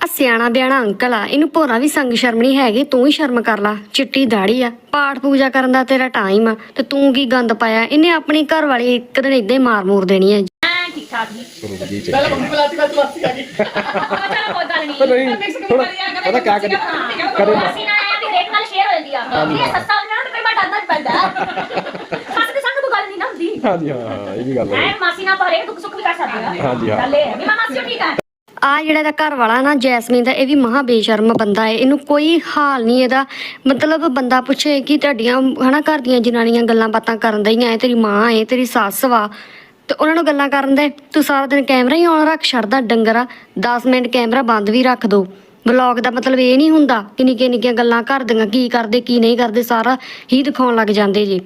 ਆ ਸਿਆਣਾ ਬਿਆਣਾ ਅੰਕਲ ਆ ਇਹਨੂੰ ਭੋਰਾ ਵੀ ਸੰਗ ਸ਼ਰਮ ਨਹੀਂ ਹੈਗੀ ਤੂੰ ਹੀ ਸ਼ਰਮ ਕਰ ਲਾ। ਚਿੱਟੀ ਦਾੜੀ ਆ ਪਾਠ ਪੂਜਾ ਕਰਨ ਦਾ ਤੇਰਾ ਟਾਈਮ ਆ ਤੇ ਤੂੰ ਕੀ ਗੰਦ ਪਾਇਆ? ਇਹਨੇ ਆਪਣੀ ਘਰ ਵਾਲੀ ਇੱਕ ਦਿਨ ਇਦਾਂ ਹੀ ਮਾਰ ਮੂਰ ਦੇਣੀ ਹੈ ਠੀਕ ਠਾਕ ਜੀ। ਗੁਰੂ ਜੀ। ਚ ਪਹਿਲਾਂ ਮੰਮੀ ਬੁਲਾਤੀ ਬਾਅਦ ਮਾਸੀ ਆ ਗਈ। ਚਲੋ ਕੋਈ ਗੱਲ ਪਰ ਨਹੀਂ। ਨਹੀਂ ਥੋੜਾ ਪਤਾ ਕਿਆ ਕਰੇ ਕਰੇ ਅਸੀਂ ਨਾ ਆਇਆ ਵੀ ਰੇਟ ਨਾਲ ਸ਼ੇਅਰ ਹੋ ਜਾਂਦੀ ਆ। ਇਹ ਸੱਤਾ ਹੋ ਜਾਣਾ ਤੇ ਮੈਂ ਡਰਨਾ ਪੈਂਦਾ। ਸੱਸ ਦੇ ਸੰਗ ਤੋਂ ਗੱਲ ਨਹੀਂ ਨਾ ਹੁੰਦੀ ਹਾਂਜੀ ਹਾਂ ਹਾਂ, ਇਹ ਵੀ ਗੱਲ ਹੈ। ਐ ਮਾਸੀ ਨਾਲ ਪਰੇ ਦੁੱਖ ਸੁੱਖ ਵੀ ਕਰ ਸਕਦੇ ਆ ਹਾਂਜੀ, ਹਾਂ। ਗੱਲ ਇਹ ਹੈ। ਵੀ ਮੈਂ ਮਾਸੀ ਠੀਕ ਆ? ਆ ਜਿਹੜਾ ਦਾ ਘਰ ਵਾਲਾ ਨਾ ਜੈਸਮੀਨ ਦਾ ਇਹ ਵੀ ਮਹਾ ਬੇਸ਼ਰਮ ਬੰਦਾ ਹੈ। ਇਹਨੂੰ ਕੋਈ ਹਾਲ ਨਹੀਂ ਇਹਦਾ। ਮਤਲਬ ਬੰਦਾ ਪੁੱਛੇ ਕਿ ਤੁਹਾਡੀਆਂ ਹਨਾ ਘਰ ਦੀਆਂ ਜਨਾਨੀਆਂ ਗੱਲਾਂ ਬਾਤਾਂ ਕਰਨ ਦਈਆਂ ਐ ਤੇਰੀ ਮਾਂ ਐ ਤੇਰੀ ਸੱਸ ਵਾ। ਤੇ ਉਹਨਾਂ ਨੂੰ ਗੱਲਾਂ ਕਰਨ ਦੇ। ਤੂੰ ਸਾਰਾ ਦਿਨ ਕੈਮਰਾ ਹੀ ਆਨ ਰੱਖ ਛੱਡਦਾ ਡੰਗਰਾ 10 ਮਿੰਟ ਕੈਮਰਾ ਬੰਦ ਵੀ ਰੱਖ ਦੋ। ਵਲੌਗ ਦਾ ਮਤਲਬ ਇਹ ਨਹੀਂ ਹੁੰਦਾ ਕਿ ਨਿੱਕੀਆਂ ਨਿੱਕੀਆਂ ਗੱਲਾਂ ਘਰ ਦੀਆਂ ਕੀ ਕਰਦੇ ਕੀ ਨਹੀਂ ਕਰਦੇ ਸਾਰਾ ਹੀ ਦਿਖਾਉਣ ਲੱਗ ਜਾਂਦੇ ਜੀ।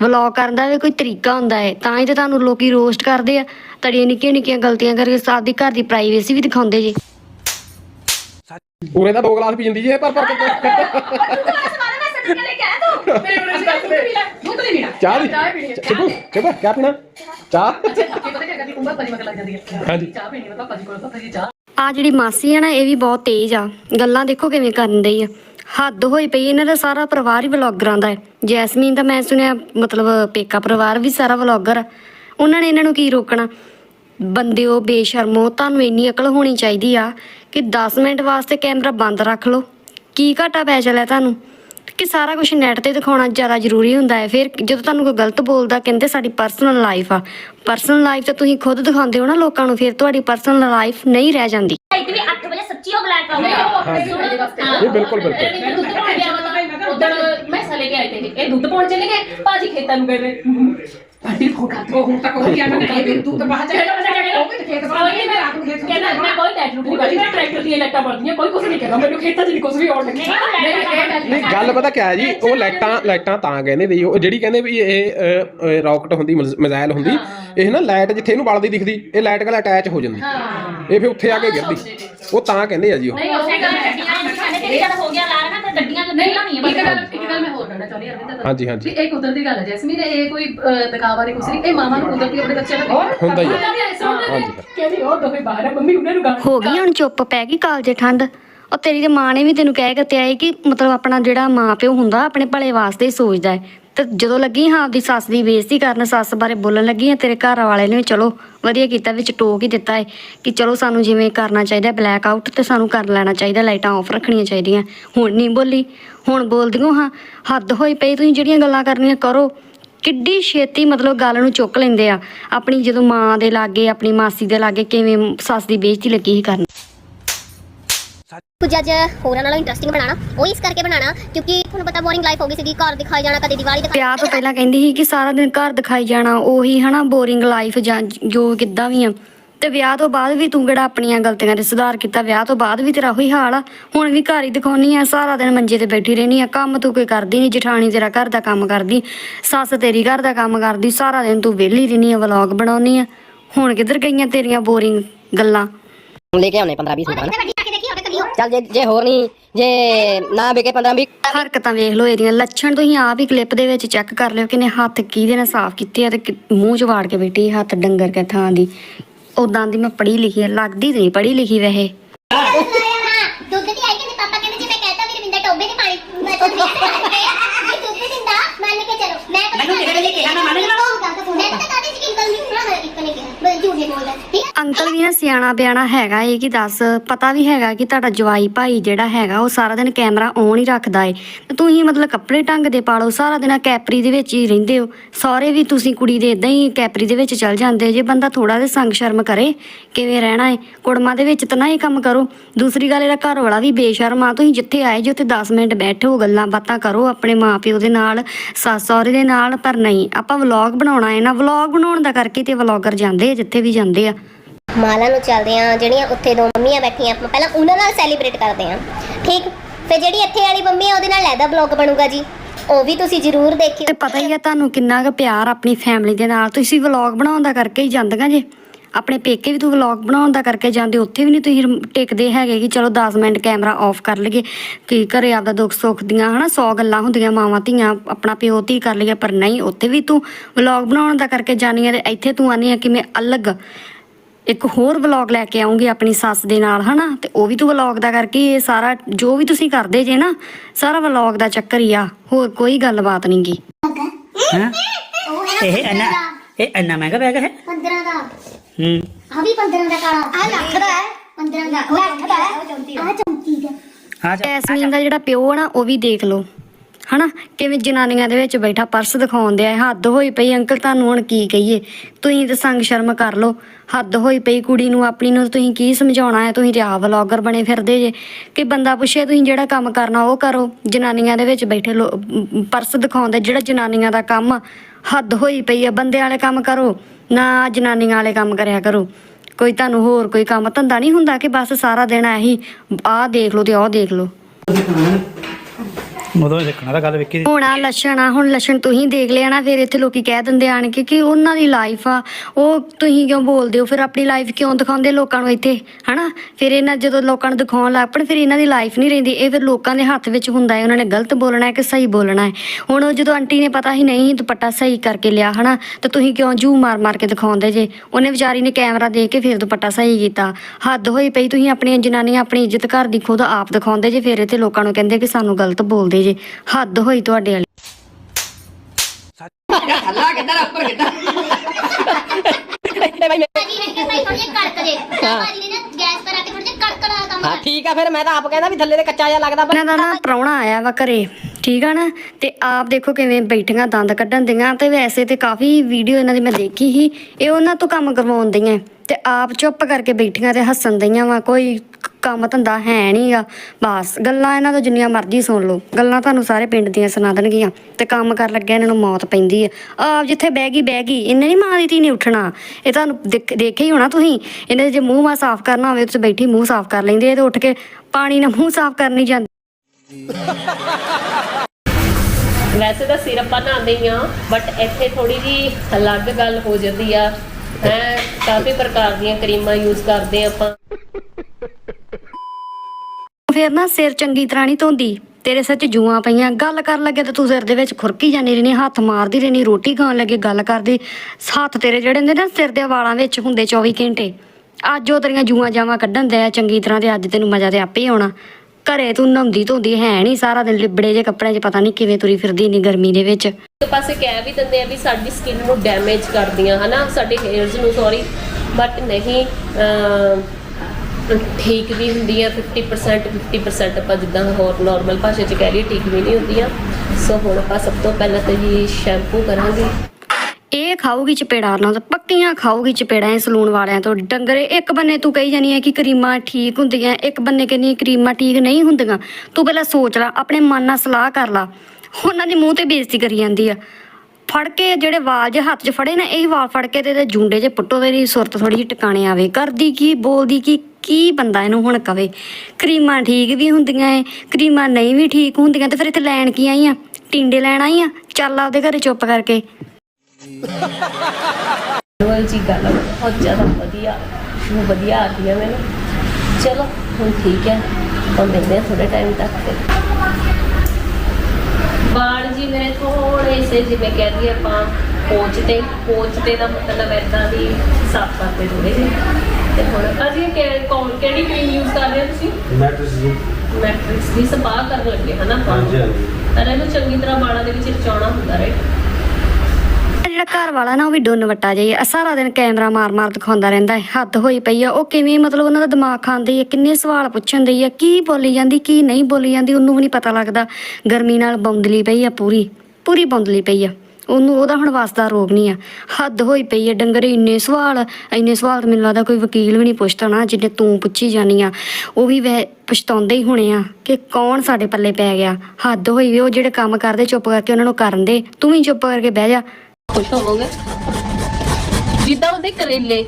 ਵਲੌਗ ਕਰਨ ਦਾ ਵੀ ਕੋਈ ਤਰੀਕਾ ਹੁੰਦਾ ਹੈ ਤਾਂ ਹੀ ਤੇ ਤੁਹਾਨੂੰ ਲੋਕੀ ਰੋਸਟ ਕਰਦੇ ਆ। ਤੁਹਾਡੀਆਂ ਨਿੱਕੀਆਂ ਨਿੱਕੀਆਂ ਗਲਤੀਆਂ ਕਰਕੇ ਆਪਦੀ ਘਰ ਦੀ ਪ੍ਰਾਈਵੇਸੀ ਵੀ ਦਿਖਾਉਂਦੇ ਜੀ। ਪੂਰੇ ਦਾ ਦੋ ਗਲਾਸ ਪੀ ਜਾਂਦੀ ਜੀ ਇਹ ਪਰ ਪਰ ਕੇ ਸਮਾਨ ਮੈਂ ਸੱਚ ਲੈ ਕੇ ਆਇਆ ਤੂੰ। ਮੇਰੇ ਕੋਲ ਇਸ ਕਰਕੇ ਦੁੱਧ ਨਹੀਂ ਪੀਣਾ। ਚਾਹ ਦੀ। ਚਾਹ ਪੀਣੀ ਹੈ। ਸਿੱਧੂ ਕਿਹਦਾ ਕਿਆ ਪੀਣਾ? ਚਾਹ। ਕੀ ਪਤਾ ਕੀ ਕਰਦੀ ਉਮਰ ਪਰੀ ਮਗਰ ਲੱਗ ਜਾਂਦੀ ਹੈ ਹਾਂਜੀ। ਚਾਹ ਪੀਣੀ ਹੈ ਪਾਪਾ ਜੀ ਕੋਲ ਪਾਪਾ ਜੀ ਚਾਹ। ਆ ਜਿਹੜੀ ਮਾਸੀ ਆ ਨਾ ਇਹ ਵੀ ਬਹੁਤ ਤੇਜ਼ ਆ। ਗੱਲਾਂ ਦੇਖੋ ਕਿਵੇਂ ਕਰਨ ਡਈ ਆ। ਹੱਦ ਹੋਈ ਪਈ, ਇਹਨਾਂ ਦਾ ਸਾਰਾ ਪਰਿਵਾਰ ਹੀ ਵਲੌਗਰਾਂ ਦਾ ਹੈ। ਜੈਸਮੀਨ ਦਾ ਮੈਂ ਸੁਣਿਆ, ਮਤਲਬ ਪੇਕਾ ਪਰਿਵਾਰ ਵੀ ਸਾਰਾ ਵਲੌਗਰ ਆ। ਉਹਨਾਂ ਨੇ ਇਹਨਾਂ ਨੂੰ ਕੀ ਰੋਕਣਾ? ਬੰਦਿਓ, ਬੇਸ਼ਰਮੋ, ਤੁਹਾਨੂੰ ਇੰਨੀ ਅਕਲ ਹੋਣੀ ਚਾਹੀਦੀ ਆ ਕਿ 10 ਮਿੰਟ ਵਾਸਤੇ ਕੈਮਰਾ ਬੰਦ ਰੱਖ ਲਓ। ਕੀ ਘਾਟਾ ਪੈ ਚੱਲਿਆ ਤੁਹਾਨੂੰ? ਕਿ ਸਾਰਾ ਕੁਝ ਨੈਟ ਤੇ ਦਿਖਾਉਣਾ ਜ਼ਿਆਦਾ ਜ਼ਰੂਰੀ ਹੁੰਦਾ ਹੈ। ਫਿਰ ਜਦੋਂ ਤੁਹਾਨੂੰ ਕੋਈ ਗਲਤ ਬੋਲਦਾ ਕਹਿੰਦੇ ਸਾਡੀ ਪਰਸਨਲ ਲਾਈਫ ਆ। ਪਰਸਨਲ ਲਾਈਫ ਤਾਂ ਤੁਸੀਂ ਖੁਦ ਦਿਖਾਉਂਦੇ ਹੋ ਨਾ ਲੋਕਾਂ ਨੂੰ ਫਿਰ ਤੁਹਾਡੀ ਪਰਸਨਲ ਲਾਈਫ ਨਹੀਂ ਰਹਿ ਜਾਂਦੀ। ਇੱਕ ਵੀ 8 ਵਜੇ ਸੱਚੀ ਉਹ ਬਲੈਕ ਆਊਗਾ ਇਹ ਬਿਲਕੁਲ ਬਿਲਕੁਲ। ਮੈਂ ਕੇ ਆਏ ਤੇ ਇਹ ਦੁੱਧ ਪਾਉਣ ਚਲੇ ਗਏ ਬਾਜੀ ਖੇਤਾਂ ਨੂੰ ਗਏ ਵੇ। ਪਾਟੀ ਫੋਨ ਕਰ ਤੋ ਹੁਣ ਤੱਕ ਹੋ ਗਿਆ ਮੈਂ ਕਿਹਾ ਇਹ ਦੁੱਧ ਬਾਹਰ ਚਲੇ ਉਹ ਵੀ ਖੇਤ ਬਾਹਰ ਗਏ ਮੈਂ ਰਾਤ ਨੂੰ ਖੇਤ ਕਹਿੰਦਾ ਮੈਂ ਕੋਈ ਟੈਟ ਰੂਟ ਨਹੀਂ ਕਰਦੀ ਮੈਂ ਟਰੈਕਟਰ ਦੀਆਂ ਲੱਟਾਂ ਪੜਦੀਆਂ ਕੋਈ ਕੁਝ ਨਹੀਂ ਕਹਿੰਦਾ ਮੈਨੂੰ ਖੇਤਾਂ 'ਚ ਨਹੀਂ ਕੁਝ ਵੀ ਆਉਣ ਲੱਗਿਆ ਨਹੀਂ ਗੱਲ ਪਤਾ ਕਿਆ ਜੀ? ਉਹ ਲਾਈਟਾਂ ਲਾਈਟਾਂ ਤਾਂ ਕਹਿੰਦੇ ਵੀ ਉਹ ਜਿਹੜੀ ਕਹਿੰਦੇ ਵੀ ਇਹ ਰਾਕਟ ਹੁੰਦੀ ਮਿਜ਼ਾਈਲ ਹੁੰਦੀ ਇਹ ਨਾ ਲਾਈਟ ਜਿੱਥੇ ਇਹਨੂੰ ਬਲਦੀ ਦਿਖਦੀ ਇਹ ਲਾਈਟ ਨਾਲ ਅਟੈਚ ਹੋ ਜਾਂਦੀ। ਇਹ ਫਿਰ ਉੱਥੇ ਆ ਕੇ ਗਿਰਦੀ। ਉਹ ਤਾਂ ਕਹਿੰਦੇ ਆ ਜੀ ਉਹ। ਨਹੀਂ ਗੱਡੀਆਂ ਸਾਡੇ ਤੇ ਜਦ ਹੋ ਗਿਆ। ਨਾ ਤਾਂ ਨਹੀਂ ਲਾਉਣੀ ਇੱਕ ਹੈ ਗੱਲ ਇੱਕ ਗੱਲ ਮੈਂ ਹੋਰ ਕਹਿਣਾ ਚਾਹੁੰਦੀ ਹਾਂ ਅਰਵਿੰਦ ਹਾਂਜੀ, ਹਾਂਜੀ। ਇਹ ਕੁਦਰਤੀ ਗੱਲ ਹੈ ਜੈਸਮੀਨ ਇਹ ਕੋਈ ਅਹ, ਦਿਖਾਵਾ ਨਹੀਂ ਕੁਛ ਨਹੀਂ ਇਹ ਮਾਵਾਂ ਨੂੰ ਕੁਦਰਤੀ ਆਪਣੇ ਬੱਚਿਆਂ ਨੂੰ ਹੁੰਦਾ ਹੀ ਹੈ। ਹਾਂਜੀ ਹਾਂਜੀ। ਕਹਿੰਦੀ ਉਹ ਦੋਵੇਂ ਬਾਹਰ ਆ ਮੰਮੀ ਉਹਨਾਂ ਨੂੰ ਗਾਣਾ ਹੋ ਗਈ ਹੁਣ ਚੁੱਪ ਪੈ ਗਈ ਕਾਲਜੇ ਠੰਡ ਉਹ ਤੇਰੀ ਤੇ ਮਾਂ ਨੇ ਵੀ ਤੈਨੂੰ ਕਹਿ ਕੇ ਤੇ ਆਏ ਕਿ ਮਤਲਬ ਆਪਣਾ ਜਿਹੜਾ ਮਾਂ ਪਿਓ ਹੁੰਦਾ ਆਪਣੇ ਭਲੇ ਵਾਸਤੇ ਹੀ ਸੋਚਦਾ ਹੈ ਤੇ ਜਦੋਂ ਲੱਗੀ ਹਾਂ ਆਪਦੀ ਸੱਸ ਦੀ ਬੇਇੱਜ਼ਤੀ ਕਰਨ, ਸੱਸ ਬਾਰੇ ਬੋਲਣ ਲੱਗੀ ਹਾਂ, ਤੇਰੇ ਘਰ ਵਾਲੇ ਨੇ ਵੀ ਚਲੋ ਵਧੀਆ ਕੀਤਾ, ਵਿੱਚ ਟੋਕ ਹੀ ਦਿੱਤਾ ਹੈ ਕਿ ਚਲੋ ਸਾਨੂੰ ਜਿਵੇਂ ਕਰਨਾ ਚਾਹੀਦਾ ਬਲੈਕ ਆਊਟ ਤੇ ਸਾਨੂੰ ਕਰ ਲੈਣਾ ਚਾਹੀਦਾ, ਲਾਈਟਾਂ ਆਫ ਰੱਖਣੀਆਂ ਚਾਹੀਦੀਆਂ। ਹੁਣ ਨਹੀਂ ਬੋਲੀ, ਹੁਣ ਬੋਲਦੀ ਹਾਂ, ਹੱਦ ਹੋਈ ਪਈ, ਤੁਸੀਂ ਜਿਹੜੀਆਂ ਗੱਲਾਂ ਕਰਨੀਆਂ ਕਰੋ। ਕਿੱਡੀ ਛੇਤੀ ਮਤਲਬ ਗੱਲ ਨੂੰ ਚੁੱਕ ਲੈਂਦੇ ਆ, ਆਪਣੀ ਜਦੋਂ ਮਾਂ ਦੇ ਲਾਗੇ, ਆਪਣੀ ਮਾਸੀ ਦੇ ਲਾਗੇ ਕਿਵੇਂ ਸੱਸ ਦੀ ਬੇਇੱਜ਼ਤੀ ਲੱਗੀ ਸੀ ਕਰਨ। ਕੁਝ ਅੱਜ ਹੋਰਾਂ ਨਾਲੋਂ ਇੰਟਰਸਟਿੰਗ ਬਣਾਉਣਾ ਉਹ ਇਸ ਕਰਕੇ ਬਣਾਉਣਾ ਕਿਉਂਕਿ ਤੁਹਾਨੂੰ ਪਤਾ ਬੋਰਿੰਗ ਲਾਈਫ ਹੋ ਗਈ ਸੀਗੀ ਘਰ ਦਿਖਾਈ ਜਾਣਾ ਕਦੇ ਦੀਵਾਲੀ ਦਿਖਾਈ ਵਿਆਹ ਤੋਂ ਪਹਿਲਾਂ ਕਹਿੰਦੀ ਸੀ ਕਿ ਸਾਰਾ ਦਿਨ ਘਰ ਦਿਖਾਈ ਜਾਣਾ ਉਹੀ ਹਨਾ ਬੋਰਿੰਗ ਲਾਈਫ ਜਾਂ ਜੋ ਕਿੱਦਾਂ ਵੀ ਆ। ਤੇ ਵਿਆਹ ਤੋਂ ਬਾਅਦ ਵੀ ਤੂੰ ਕਿਹੜਾ ਆਪਣੀਆਂ ਗਲਤੀਆਂ ਦੇ ਸੁਧਾਰ ਕੀਤਾ ਵਿਆਹ ਤੋਂ ਬਾਅਦ ਵੀ ਤੇਰਾ ਉਹੀ ਹਾਲ ਆ। ਹੁਣ ਵੀ ਘਰ ਹੀ ਦਿਖਾਉਣੀ ਆ ਸਾਰਾ ਦਿਨ ਮੰਜੇ ਤੇ ਬੈਠੀ ਰਹਿਣੀ ਆ ਕੰਮ ਤੂੰ ਕੋਈ ਕਰਦੀ ਨਹੀਂ ਜਠਾਣੀ ਤੇਰਾ ਘਰ ਦਾ ਕੰਮ ਕਰਦੀ ਸੱਸ ਤੇਰੀ ਘਰ ਦਾ ਕੰਮ ਕਰਦੀ ਸਾਰਾ ਦਿਨ ਤੂੰ ਵਿਹਲੀ ਰਹਿਣੀ ਆ ਵਲੌਗ ਬਣਾਉਣੀ ਆ। ਹੁਣ ਕਿੱਧਰ ਗਈਆਂ ਤੇਰੀਆਂ ਬੋਰਿੰਗ ਗੱਲਾਂ? ਲੈ ਕੇ ਆਉਣੇ 15 20 ਮਿੰਟ ਚੱਲ ਜੇ ਜੇ ਹੋਰ ਨਹੀਂ ਜੇ ਨਾ ਵਿਕੇ 15 20 ਹਰਕਤਾਂ ਵੇਖ ਲਓ ਇਹਦੀਆਂ ਲੱਛਣ ਤੁਸੀਂ ਆਪ ਹੀ ਕਲਿੱਪ ਦੇ ਵਿੱਚ ਚੈੱਕ ਕਰ ਲਿਓ ਕਿ ਨੇ ਹੱਥ ਕਿਹਦੇ ਨਾਲ ਸਾਫ਼ ਕੀਤੇ ਆ ਤੇ ਕਿ- ਮੂੰਹ ਚ ਵਾੜ ਕੇ ਬੈਠੀ ਹੱਥ ਡੰਗਰ ਕੇ ਥਾਂ ਦੀ। ਉਦਾਂ ਦੀ ਮੈਂ ਪੜ੍ਹੀ ਲਿਖੀ ਆ ਲੱਗਦੀ ਤੇ ਨਹੀਂ ਪੜ੍ਹੀ ਲਿਖੀ ਵੈਸੇ। ਹਾਂ ਦੁੱਧ ਦੀ ਆਈ ਕਹਿੰਦੇ ਪਾਪਾ ਕਹਿੰਦੇ ਜੇ ਮੈਂ ਕਹਤਾ ਵੀ ਰਵਿੰਦਰ ਟੋਬੇ ਦੀ ਪਾਣੀ ਮੈਂ ਤਾਂ ਨਹੀਂ ਦੁੱਧ ਦਿੰਦਾ ਮੰਨ ਕੇ ਚਲੋ। ਮੈਂ ਤਾਂ ਮੈਨੂੰ ਕਿਹੜੇ ਨੇ ਕਿਹਾ ਮੈਂ ਮੰਨ ਲਵਾਂ ਮੈਂ ਤਾਂ ਕਾਹਦੀ ਯਕੀਨ ਕਰਨੀ ਹੁਣ ਮੈਂ ਇੱਕ ਨੇ ਕਿਹਾ ਮੈਂ ਝੂਠ ਬੋਲਦਾ ਠੀਕ ਹੈ ਅੰਕਲ ਵੀ ਨਾ ਸਿਆਣਾ ਬਿਆਣਾ ਹੈਗਾ ਏ ਕਿ ਦੱਸ, ਪਤਾ ਵੀ ਹੈਗਾ ਕਿ ਤੁਹਾਡਾ ਜਵਾਈ ਭਾਈ ਜਿਹੜਾ ਹੈਗਾ ਉਹ ਸਾਰਾ ਦਿਨ ਕੈਮਰਾ ਔਨ ਹੀ ਰੱਖਦਾ ਏ। ਤੇ ਤੁਸੀਂ ਮਤਲਬ ਕੱਪੜੇ ਢੰਗ ਦੇ ਪਾ ਲਓ ਸਾਰਾ ਦਿਨ ਆਹ ਕੈਪਰੀ ਦੇ ਵਿੱਚ ਹੀ ਰਹਿੰਦੇ ਹੋ। ਸਹੁਰੇ ਵੀ ਤੁਸੀਂ ਕੁੜੀ ਦੇ ਇਦਾਂ ਹੀ ਕੈਪਰੀ ਦੇ ਵਿੱਚ ਚੱਲ ਜਾਂਦੇ ਜੇ ਬੰਦਾ ਥੋੜਾ ਜਿਹਾ ਸੰਗ ਸ਼ਰਮ ਕਰੇ, ਕਿਵੇਂ ਰਹਿਣਾ ਏ? ਕੁੜਮਾਂ ਦੇ ਵਿੱਚ ਤਾਂ ਨਾ ਇਹ ਕੰਮ ਕਰੋ। ਦੂਸਰੀ ਗੱਲ, ਇਹਦਾ ਘਰ ਵਾਲਾ ਵੀ ਬੇਸ਼ਰਮ ਆ। ਤੁਸੀਂ ਜਿੱਥੇ ਆਏ ਜੇ, ਉੱਥੇ 10 ਮਿੰਟ ਬੈਠੋ, ਗੱਲਾਂ ਬਾਤਾਂ ਕਰੋ ਆਪਣੇ ਮਾਪਿਓ ਦੇ ਨਾਲ ਸੱਸ ਸਹੁਰੇ ਦੇ ਨਾਲ। ਪਰ ਨਹੀਂ, ਆਪਾਂ ਵਲੌਗ ਬਣਾਉਣਾ ਹੈ ਨਾ। ਵਲੌਗ ਬਣਾਉਣ ਦਾ ਕਰਕੇ ਤੇ ਵਲੌਗਰ ਜਾਂਦੇ ਆ ਜਿੱਥੇ। ਵੀ ਜਾਂਦੇ ਆ। ਮਾਲਾ ਨੂੰ ਚੱਲਦੇ ਆ ਜਿਹੜੀਆਂ ਉੱਥੇ ਦੋ ਮੰਮੀਆਂ ਬੈਠੀਆਂ। ਆਪਾਂ ਪਹਿਲਾਂ ਉਹਨਾਂ ਨਾਲ ਸੈਲੀਬ੍ਰੇਟ ਕਰਦੇ ਆ। ਠੀਕ? ਫਿਰ ਜਿਹੜੀ ਇੱਥੇ ਵਾਲੀ ਮੰਮੀ ਆ ਉਹਦੇ ਨਾਲ ਲੈਦਾ ਬਲੌਗ ਬਣੂਗਾ ਜੀ। ਉਹ ਵੀ ਤੁਸੀਂ ਜ਼ਰੂਰ ਦੇਖਿਓ। ਤੇ ਪਤਾ ਹੀ ਆ ਤੁਹਾਨੂੰ ਕਿੰਨਾ ਕੁ ਪਿਆਰ ਆਪਣੀ ਫੈਮਿਲੀ ਦੇ ਨਾਲ। ਤੁਸੀਂ ਵਲੌਗ ਬਣਾਉਣ ਦਾ ਕਰਕੇ ਹੀ ਜਾਂਦੀਆਂ ਜੇ। ਆਪਣੇ ਪੇਕੇ ਵੀ ਤੂੰ ਵਲੌਗ ਬਣਾਉਣ ਦਾ ਕਰਕੇ ਜਾਂਦੇ ਉੱਥੇ ਵੀ ਨਹੀਂ ਤੁਸੀਂ ਟਿਕਦੇ ਹੈਗੇ ਕਿ ਚਲੋ 10 ਮਿੰਟ ਕੈਮਰਾ ਆਫ ਕਰ ਲਈਏ ਕਿ ਘਰੇ ਆਪਦਾ ਦੁੱਖ ਸੁੱਖ ਦੀਆਂ ਹਨਾ 100 ਗੱਲਾਂ ਹੁੰਦੀਆਂ ਮਾਵਾਂ ਧੀਆਂ ਆਪਣਾ ਪਿਓ ਧੀ ਕਰ ਲਈਏ ਪਰ ਨਹੀਂ ਉੱਥੇ ਵੀ ਤੂੰ ਵਲੌਗ ਬਣਾਉਣ ਦਾ ਕਰਕੇ ਜਾਨੀ ਆ ਤੇ ਇੱਥੇ ਤੂੰ ਆਨੀ ਆ ਕਿ ਮੈਂ ਅਲੱਗ ਇੱਕ ਹੋਰ ਵਲੌਗ ਲੈ ਕੇ ਆਉਂਗੀ ਆਪਣੀ ਸੱਸ ਦੇ ਨਾਲ ਹਨਾ? ਤੇ ਉਹ ਵੀ ਤੂੰ ਵਲੌਗ ਦਾ ਕਰਕੇ ਇਹ ਸਾਰਾ ਜੋ ਵੀ ਤੁਸੀਂ ਕਰਦੇ ਜੇ ਨਾ ਸਾਰਾ ਵਲੌਗ ਦਾ ਚੱਕਰ ਹੀ ਆ ਹੋਰ ਕੋਈ ਗੱਲਬਾਤ ਨਹੀਂ ਗੀ। ਹਾਂ? ਇਹ ਇੰਨਾ ਇਹ ਇੰਨਾ ਮਹਿੰਗਾ ਬੈਗ ਹੈ? 15 ਦਾ। ਹੂੰ। ਆ ਵੀ 15 ਦਾ ਕਾਲਾ। ਆ ਲੱਖ ਦਾ ਹੈ। 15 ਦਾ। ਲੱਖ ਦਾ ਹੈ। ਆ 34 ਦਾ। ਆ ਜਾ। ਜੈਸਮੀਨ ਦਾ ਜਿਹੜਾ ਪਿਓ ਆ ਨਾ ਉਹ ਵੀ ਦੇਖ ਲਓ। ਹਨਾ? ਕਿਵੇਂ ਜਨਾਨੀਆਂ ਦੇ ਵਿੱਚ ਬੈਠਾ ਪਰਸ ਦਿਖਾਉਂਦੇ ਆ ਹੱਦ ਹੋਈ ਪਈ ਅੰਕਲ ਤੁਹਾਨੂੰ ਹੁਣ ਕੀ ਕਹੀਏ? ਤੁਸੀਂ ਤਾਂ ਸੰਗ ਸ਼ਰਮ ਕਰ ਲਓ। ਹੱਦ ਹੋਈ ਪਈ ਕੁੜੀ ਨੂੰ ਆਪਣੀ ਨੂੰ ਤੁਸੀਂ ਕੀ ਸਮਝਾਉਣਾ ਹੈ? ਤੁਸੀਂ ਤੇ ਆ ਵਲੌਗਰ ਬਣੇ ਫਿਰਦੇ ਜੇ। ਕਿ ਬੰਦਾ ਪੁੱਛੇ ਤੁਸੀਂ ਜਿਹੜਾ ਕੰਮ ਕਰਨਾ ਉਹ ਕਰੋ। ਜਨਾਨੀਆਂ ਦੇ ਵਿੱਚ ਬੈਠੇ ਲੋ- ਪਰਸ ਦਿਖਾਉਂਦੇ ਜਿਹੜਾ ਜਨਾਨੀਆਂ ਦਾ ਕੰਮ ਆ, ਹੱਦ ਹੋਈ ਪਈ ਆ। ਬੰਦੇ ਵਾਲੇ ਕੰਮ ਕਰੋ। ਨਾ ਜਨਾਨੀਆਂ ਵਾਲੇ ਕੰਮ ਕਰਿਆ ਕਰੋ। ਕੋਈ ਤੁਹਾਨੂੰ ਹੋਰ ਕੋਈ ਕੰਮ ਧੰਦਾ ਨਹੀਂ ਹੁੰਦਾ ਕਿ ਬਸ ਸਾਰਾ ਦਿਨ ਇਹੀ, ਆਹ ਦੇਖ ਲਓ ਤੇ ਆਹ ਦੇਖ ਲਓ। ਉਦੋਂ ਹੀ ਦੇਖਣਾ ਤਾਂ ਗੱਲ ਵਿੱਕੀ ਦੀ। ਹੁਣ ਆ ਲੱਛਣ ਆ, ਹੁਣ ਲੱਛਣ ਤੁਸੀਂ ਦੇਖ ਲਿਆ ਨਾ, ਫਿਰ ਇੱਥੇ ਲੋਕੀ ਕਹਿ ਦਿੰਦੇ ਆਣ ਕੇ ਕਿ ਉਹਨਾਂ ਦੀ ਲਾਈਫ ਆ। ਉਹ ਤੁਸੀਂ ਕਿਉਂ ਬੋਲਦੇ ਹੋ? ਫਿਰ ਆਪਣੀ ਲਾਈਫ ਕਿਉਂ ਦਿਖਾਉਂਦੇ ਲੋਕਾਂ ਨੂੰ ਇੱਥੇ? ਹਨਾ? ਫਿਰ ਇਹਨਾਂ ਜਦੋਂ ਲੋਕਾਂ ਨੂੰ ਦਿਖਾਉਣ ਲੱਗ ਪਣ, ਫਿਰ ਇਹਨਾਂ ਦੀ ਲਾਈਫ ਨਹੀਂ ਰਹਿੰਦੀ। ਇਹ ਫਿਰ ਲੋਕਾਂ ਦੇ ਹੱਥ ਵਿੱਚ ਹੁੰਦਾ ਹੈ। ਉਹਨਾਂ ਨੇ ਗਲਤ ਬੋਲਣਾ ਹੈ ਕਿ ਸਹੀ ਬੋਲਣਾ ਹੈ? ਹੁਣ ਉਹ ਜਦੋਂ ਆਂਟੀ ਨੇ ਪਤਾ ਹੀ ਨਹੀਂ ਦੁਪੱਟਾ ਸਹੀ ਕਰਕੇ ਲਿਆ, ਹਨਾ? ਤੇ ਤੁਸੀਂ ਕਿਉਂ ਜੂ ਮਾਰ ਮਾਰ ਕੇ ਦਿਖਾਉਂਦੇ ਜੇ? ਉਹਨੇ ਵਿਚਾਰੀ ਨੇ ਕੈਮਰਾ ਦੇਖ ਕੇ ਫਿਰ ਦੁਪੱਟਾ ਸਹੀ ਕੀਤਾ। ਹੱਦ ਹੋਈ ਪਈ, ਤੁਸੀਂ ਆਪਣੀਆਂ ਜਨਾਨੀਆਂ ਆਪਣੀ ਇੱਜ਼ਤ ਘਰ ਦੀ ਖੁਦ ਆਪ ਦਿਖਾਉਂਦੇ ਜੇ, ਫਿਰ ਇੱਥੇ ਲੋਕਾਂ ਨੂੰ ਕਹਿੰਦੇ ਕਿ ਸਾਨੂੰ ਗਲਤ ਬੋਲਦੇ ਜੇ ਹੱਦ ਹੋਈ ਤੁਹਾਡੇ ਵਾਲੀ। ਭਾਜੀ ਨੇ ਭਾਈ ਥੋੜੇ ਕੜਕ ਦੇ ਭਾਜੀ ਨੇ ਨਾ ਗੈਸ ਪਰ ਆ ਕੇ ਥੋੜੇ ਕੜਕੜ ਵਾਲਾ ਕੰਮ ਹਾਂ ਠੀਕ ਆ ਫਿਰ ਮੈਂ ਤਾਂ ਆਪ ਕਹਿੰਦਾ ਵੀ ਥੱਲੇ ਤੇ ਕੱਚਾ ਜਿਹਾ ਲੱਗਦਾ ਪਰ ਇਹਨਾਂ ਦਾ ਨਾ ਪ੍ਰਾਹੁਣਾ ਆਇਆ ਵਾ ਘਰੇ ਠੀਕ ਆ ਨਾ? ਤੇ ਆਪ ਦੇਖੋ ਕਿਵੇਂ ਬੈਠੀਆਂ ਦੰਦ ਕੱਢਣ ਦੀਆਂ ਤੇ ਵੈਸੇ ਤੇ ਕਾਫੀ ਵੀਡੀਓ ਇਹਨਾਂ ਦੀ ਮੈਂ ਦੇਖੀ ਸੀ। ਇਹ ਉਹਨਾਂ ਤੋਂ ਕੰਮ ਕਰਵਾਉਂਦੀਆਂ ਤੇ ਆਪ ਚੁੱਪ ਕਰਕੇ ਬੈਠੀਆਂ ਤੇ ਹੱਸਣ ਦਈਆਂ ਵਾ ਕੋਈ ਕੰਮ ਧੰਦਾ ਹੈ ਨਹੀਂਗਾ। ਬਸ ਗੱਲਾਂ ਇਹਨਾਂ ਤੋਂ ਜਿੰਨੀਆਂ ਮਰਜ਼ੀ ਸੁਣ ਲਓ। ਗੱਲਾਂ ਤੁਹਾਨੂੰ ਸਾਰੇ ਪਿੰਡ ਦੀਆਂ ਸੁਣਾ ਦੇਣਗੀਆਂ। ਤੇ ਕੰਮ ਕਰ ਲੱਗਿਆ ਇਹਨਾਂ ਨੂੰ ਮੌਤ ਪੈਂਦੀ ਆ। ਆਪ ਜਿੱਥੇ ਬਹਿ ਗਈ ਬਹਿ ਗਈ। ਇਹਨੇ ਨਹੀਂ ਮਾਂ ਦੀ ਧੀ ਨਹੀਂ ਉੱਠਣਾ। ਇਹ ਤੁਹਾਨੂੰ ਦੇਖਿਆ ਹੀ ਹੋਣਾ ਤੁਸੀਂ। ਇਹਨੇ ਜੇ ਮੂੰਹ ਮਾ ਸਾਫ਼ ਕਰਨਾ ਹੋਵੇ, ਤੁਸੀਂ ਬੈਠੀ ਮੂੰਹ ਸਾਫ਼ ਕਰ ਲੈਂਦੇ ਇਹ ਤੇ ਉੱਠ ਕੇ ਪਾਣੀ ਨਾਲ ਮੂੰਹ ਸਾਫ਼ ਕਰਨੀ ਜਾਂਦੀ। ਵੈਸੇ ਤਾਂ ਸਿਰ ਆਪਾਂ ਨਹਾਉਂਦੇ ਹੀ ਆ ਬਟ ਇੱਥੇ ਥੋੜੀ ਜੀ ਅਲੱਗ ਗੱਲ ਹੋ ਜਾਂਦੀ ਆ। ਹੈ, ਕਾਫੀ ਪ੍ਰਕਾਰ ਦੀਆਂ ਕਰੀਮਾਂ ਯੂਜ਼ ਕਰਦੇ ਆਪਾਂ। ਫਿਰ ਨਾ ਸਿਰ ਚੰਗੀ ਤਰ੍ਹਾਂ ਨਹੀਂ ਧੋਂਦੀ। ਤੇਰੇ ਸੱਚ ਜੂਆਂ ਪਈਆਂ। ਗੱਲ ਕਰਨ ਲੱਗੇ ਤਾਂ ਤੂੰ ਸਿਰ ਦੇ ਵਿੱਚ ਖੁਰਕੀ ਜਾਂਦੀ ਰਹਿਣੀ ਹੱਥ ਮਾਰਦੀ ਰਹਿਣੀ, ਰੋਟੀ ਖਾਣ ਲੱਗੇ ਗੱਲ ਕਰਦੀ। ਹੱਥ ਤੇਰੇ ਜਿਹੜੇ ਹੁੰਦੇ ਨਾ ਸਿਰ ਦੇ ਵਾਲਾਂ ਵਿੱਚ ਹੁੰਦੇ 24 ਘੰਟੇ। ਅੱਜ ਉਹ ਤੇਰੀਆਂ ਜੂਆਂ ਜਾਵਾਂ ਕੱਢਣ ਦੇ ਆ, ਚੰਗੀ ਤਰ੍ਹਾਂ ਤੇ ਅੱਜ ਤੈਨੂੰ ਮਜ਼ਾ ਤੇ ਆਪੇ ਹੀ ਆਉਣਾ। ਘਰੇ ਤੂੰ ਨਹਾਉਂਦੀ ਧੋਂਦੀ, ਹੈ ਨਹੀਂ ਸਾਰਾ ਦਿਨ ਲਿਬੜੇ ਜੇ ਕੱਪੜਿਆਂ 'ਚ, ਪਤਾ ਨਹੀਂ ਕਿਵੇਂ ਤੁਰੀ ਫਿਰਦੀ ਨਹੀਂ ਗਰਮੀ ਦੇ ਵਿੱਚ। ਇੱਕ ਪਾਸੇ ਕਹਿ ਵੀ ਦਿੰਦੇ ਆ ਵੀ ਸਾਡੀ ਸਕਿਨ ਨੂੰ ਡੈਮੇਜ ਕਰਦੀਆਂ, ਹਨਾ? ਸਾਡੇ ਹੇਅਰਸ ਨੂੰ ਸੌਰੀ ਬਟ ਨਹੀਂ ਠੀਕ ਵੀ ਹੁੰਦੀਆਂ 50% 50% ਆਪਾਂ ਜਿੱਦਾਂ ਹੋਰ ਨਾਰਮਲ ਭਾਸ਼ਾ 'ਚ ਕਹਿ ਲਈਏ, ਠੀਕ ਵੀ ਨਹੀਂ ਹੁੰਦੀਆਂ ਸੋ ਹੁਣ ਆਪਾਂ ਸਭ ਤੋਂ ਪਹਿਲਾਂ ਤਾਂ ਜੀ ਸ਼ੈਂਪੂ ਕਰਾਂਗੇ। ਇਹ ਖਾਊਗੀ ਚਪੇੜਾ ਉਹਨਾਂ ਪੱਕੀਆਂ ਖਾਊਗੀ ਚਪੇੜਾ ਇਹ ਸਲੂਨ ਵਾਲਿਆਂ ਤੋਂ। ਡੰਗਰੇ, ਇੱਕ ਬੰਨੇ ਤੂੰ ਕਹੀ ਜਾਨੀ ਹੈ ਕਿ ਕਰੀਮਾਂ ਠੀਕ ਹੁੰਦੀਆਂ, ਇੱਕ ਬੰਨੇ ਕਹਿੰਦੀ ਕਰੀਮਾਂ ਠੀਕ ਨਹੀਂ ਹੁੰਦੀਆਂ। ਤੂੰ ਪਹਿਲਾਂ ਸੋਚ ਲੈ, ਆਪਣੇ ਮਨ ਨਾਲ ਸਲਾਹ ਕਰ ਲਾ। ਉਹਨਾਂ ਦੇ ਮੂੰਹ ਤੇ ਬੇਇੱਜ਼ਤੀ ਕਰੀ ਜਾਂਦੀ ਆ। ਫੜ ਕੇ ਜਿਹੜੇ ਵਾਲ ਜੇ ਹੱਥ 'ਚ ਫੜੇ ਨਾ, ਇਹ ਵਾਲ ਫੜ ਕੇ ਤੇ ਇਹਦੇ ਜੁੰਡੇ 'ਚ ਪੁੱਟੋ ਤੇਰੀ ਸੁਰਤ ਥੋੜੀ ਜਿਹੀ ਟਿਕਾਣੇ ਆਵੇ। ਕਰਦੀ ਕੀ, ਬੋਲਦੀ ਕੀ ਕੀ ਬੰਦਾ ਇਹਨੂੰ ਹੁਣ ਕਵੇ? ਕਰੀਮਾਂ ਠੀਕ ਵੀ ਹੁੰਦੀਆਂ ਏ ਕਰੀਮਾਂ ਨਹੀਂ ਵੀ ਠੀਕ ਹੁੰਦੀਆਂ ਤੇ ਫਿਰ ਇੱਥੇ ਲੈਣ ਕੀ ਆਈ ਆ ਟਿੰਡੇ ਲੈਣ ਆਈ ਆ ਚੱਲ ਆਪਦੇ ਘਰੇ ਚੁੱਪ ਕਰਕੇ। ਨੋਵਲ ਜੀ ਗੱਲ ਬਹੁਤ ਜ਼ਿਆਦਾ ਵਧੀਆ। ਉਹ ਵਧੀਆ ਆਦੀ ਹੈ ਮੈਨੂੰ। ਚਲੋ, ਹੁਣ ਠੀਕ ਹੈ ਹੁਣ ਦੇਖਦੇ ਹਾਂ ਥੋੜੇ ਟਾਈਮ ਤੱਕ ਫਿਰ ਜੀ, ਮੇਰੇ ਥੋੜੇ ਸੇ ਜਿਵੇਂ ਕਹਿੰਦੀ ਆਪਾਂ ਪੋਚਤੇ ਪੋਚਤੇ ਦਾ ਮਤਲਬ ਐਦਾਂ ਦੀ ਸਾਫ਼ ਕਰਦੇ ਥੋੜੇ ਜਿਹੇ। ਤੇ ਹੁਣ ਅਸੀਂ ਕਿ ਕਿਹੜੀ ਕਰੀਮ ਯੂਜ਼ ਕਰ ਰਹੇ ਹੋ ਤੁਸੀਂ? ਮੈਟਰਸ ਜੀ ਮੈਟ੍ਰਿਕਸ ਦੀ ਸਪਾ ਕਰਨ ਲੱਗੇ ਹਨਾ? ਆਪਾਂ ਹਾਂਜੀ ਹਾਂਜੀ। ਤਾਂ ਇਹਨੂੰ ਚੰਗੀ ਤਰ੍ਹਾਂ ਵਾਲਾਂ ਦੇ ਵਿੱਚ ਰਚਾਉਣਾ ਹੁੰਦਾ ਰਾਈਟ ਜਿਹੜਾ ਘਰ ਵਾਲਾ ਨਾ ਉਹ ਵੀ ਡੁੰਨ ਵੱਟਾ ਜਾਈਏ ਸਾਰਾ ਦਿਨ ਕੈਮਰਾ ਮਾਰ ਮਾਰ ਦਿਖਾਉਂਦਾ ਰਹਿੰਦਾ ਹੈ। ਹੱਦ ਹੋਈ ਪਈ ਆ। ਉਹ ਕਿਵੇਂ ਮਤਲਬ ਉਹਨਾਂ ਦਾ ਦਿਮਾਗ ਖਾਂਦੀ ਹੈ? ਕਿੰਨੇ ਸਵਾਲ ਪੁੱਛਣ ਦੀ ਆ? ਕੀ ਬੋਲੀ ਜਾਂਦੀ ਕੀ ਨਹੀਂ ਬੋਲੀ ਜਾਂਦੀ? ਉਹਨੂੰ ਵੀ ਨਹੀਂ ਪਤਾ ਲੱਗਦਾ। ਗਰਮੀ ਨਾਲ ਬੌਂਦਲੀ ਪਈ ਆ ਪੂਰੀ। ਪੂਰੀ ਬੌਂਦਲੀ ਪਈ ਆ। ਉਹਨੂੰ ਉਹਦਾ ਹੁਣ ਵਾਸਦਾ ਰੋਗ ਨਹੀਂ ਆ। ਹੱਦ ਹੋਈ ਪਈ ਆ ਡੰਗਰੇ ਇੰਨੇ ਸਵਾਲ ਇੰਨੇ ਸਵਾਲ ਤਾਂ ਮੈਨੂੰ ਲੱਗਦਾ ਕੋਈ ਵਕੀਲ ਵੀ ਨਹੀਂ ਪੁੱਛਦਾ ਨਾ ਜਿੰਨੇ ਤੂੰ ਪੁੱਛੀ ਜਾਨੀ ਆ। ਉਹ ਵੀ ਵੈ ਪਛਤਾਉਂਦੇ ਹੀ ਹੋਣੇ ਆ ਕਿ ਕੌਣ ਸਾਡੇ ਪੱਲੇ ਪੈ ਗਿਆ। ਹੱਦ ਹੋਈ ਵੀ ਉਹ ਜਿਹੜੇ ਕੰਮ ਕਰਦੇ ਚੁੱਪ ਕਰਕੇ ਉਹਨਾਂ ਨੂੰ ਕਰਨ ਦੇ। ਤੂੰ ਵੀ ਚੁੱਪ ਕਰਕੇ ਬਹਿ ਜਾ। ਖੁਸ਼ ਹੋਵੋਗੇ? ਜਿੱਦਾਂ ਹੁੰਦੇ ਕਰੇਲੇ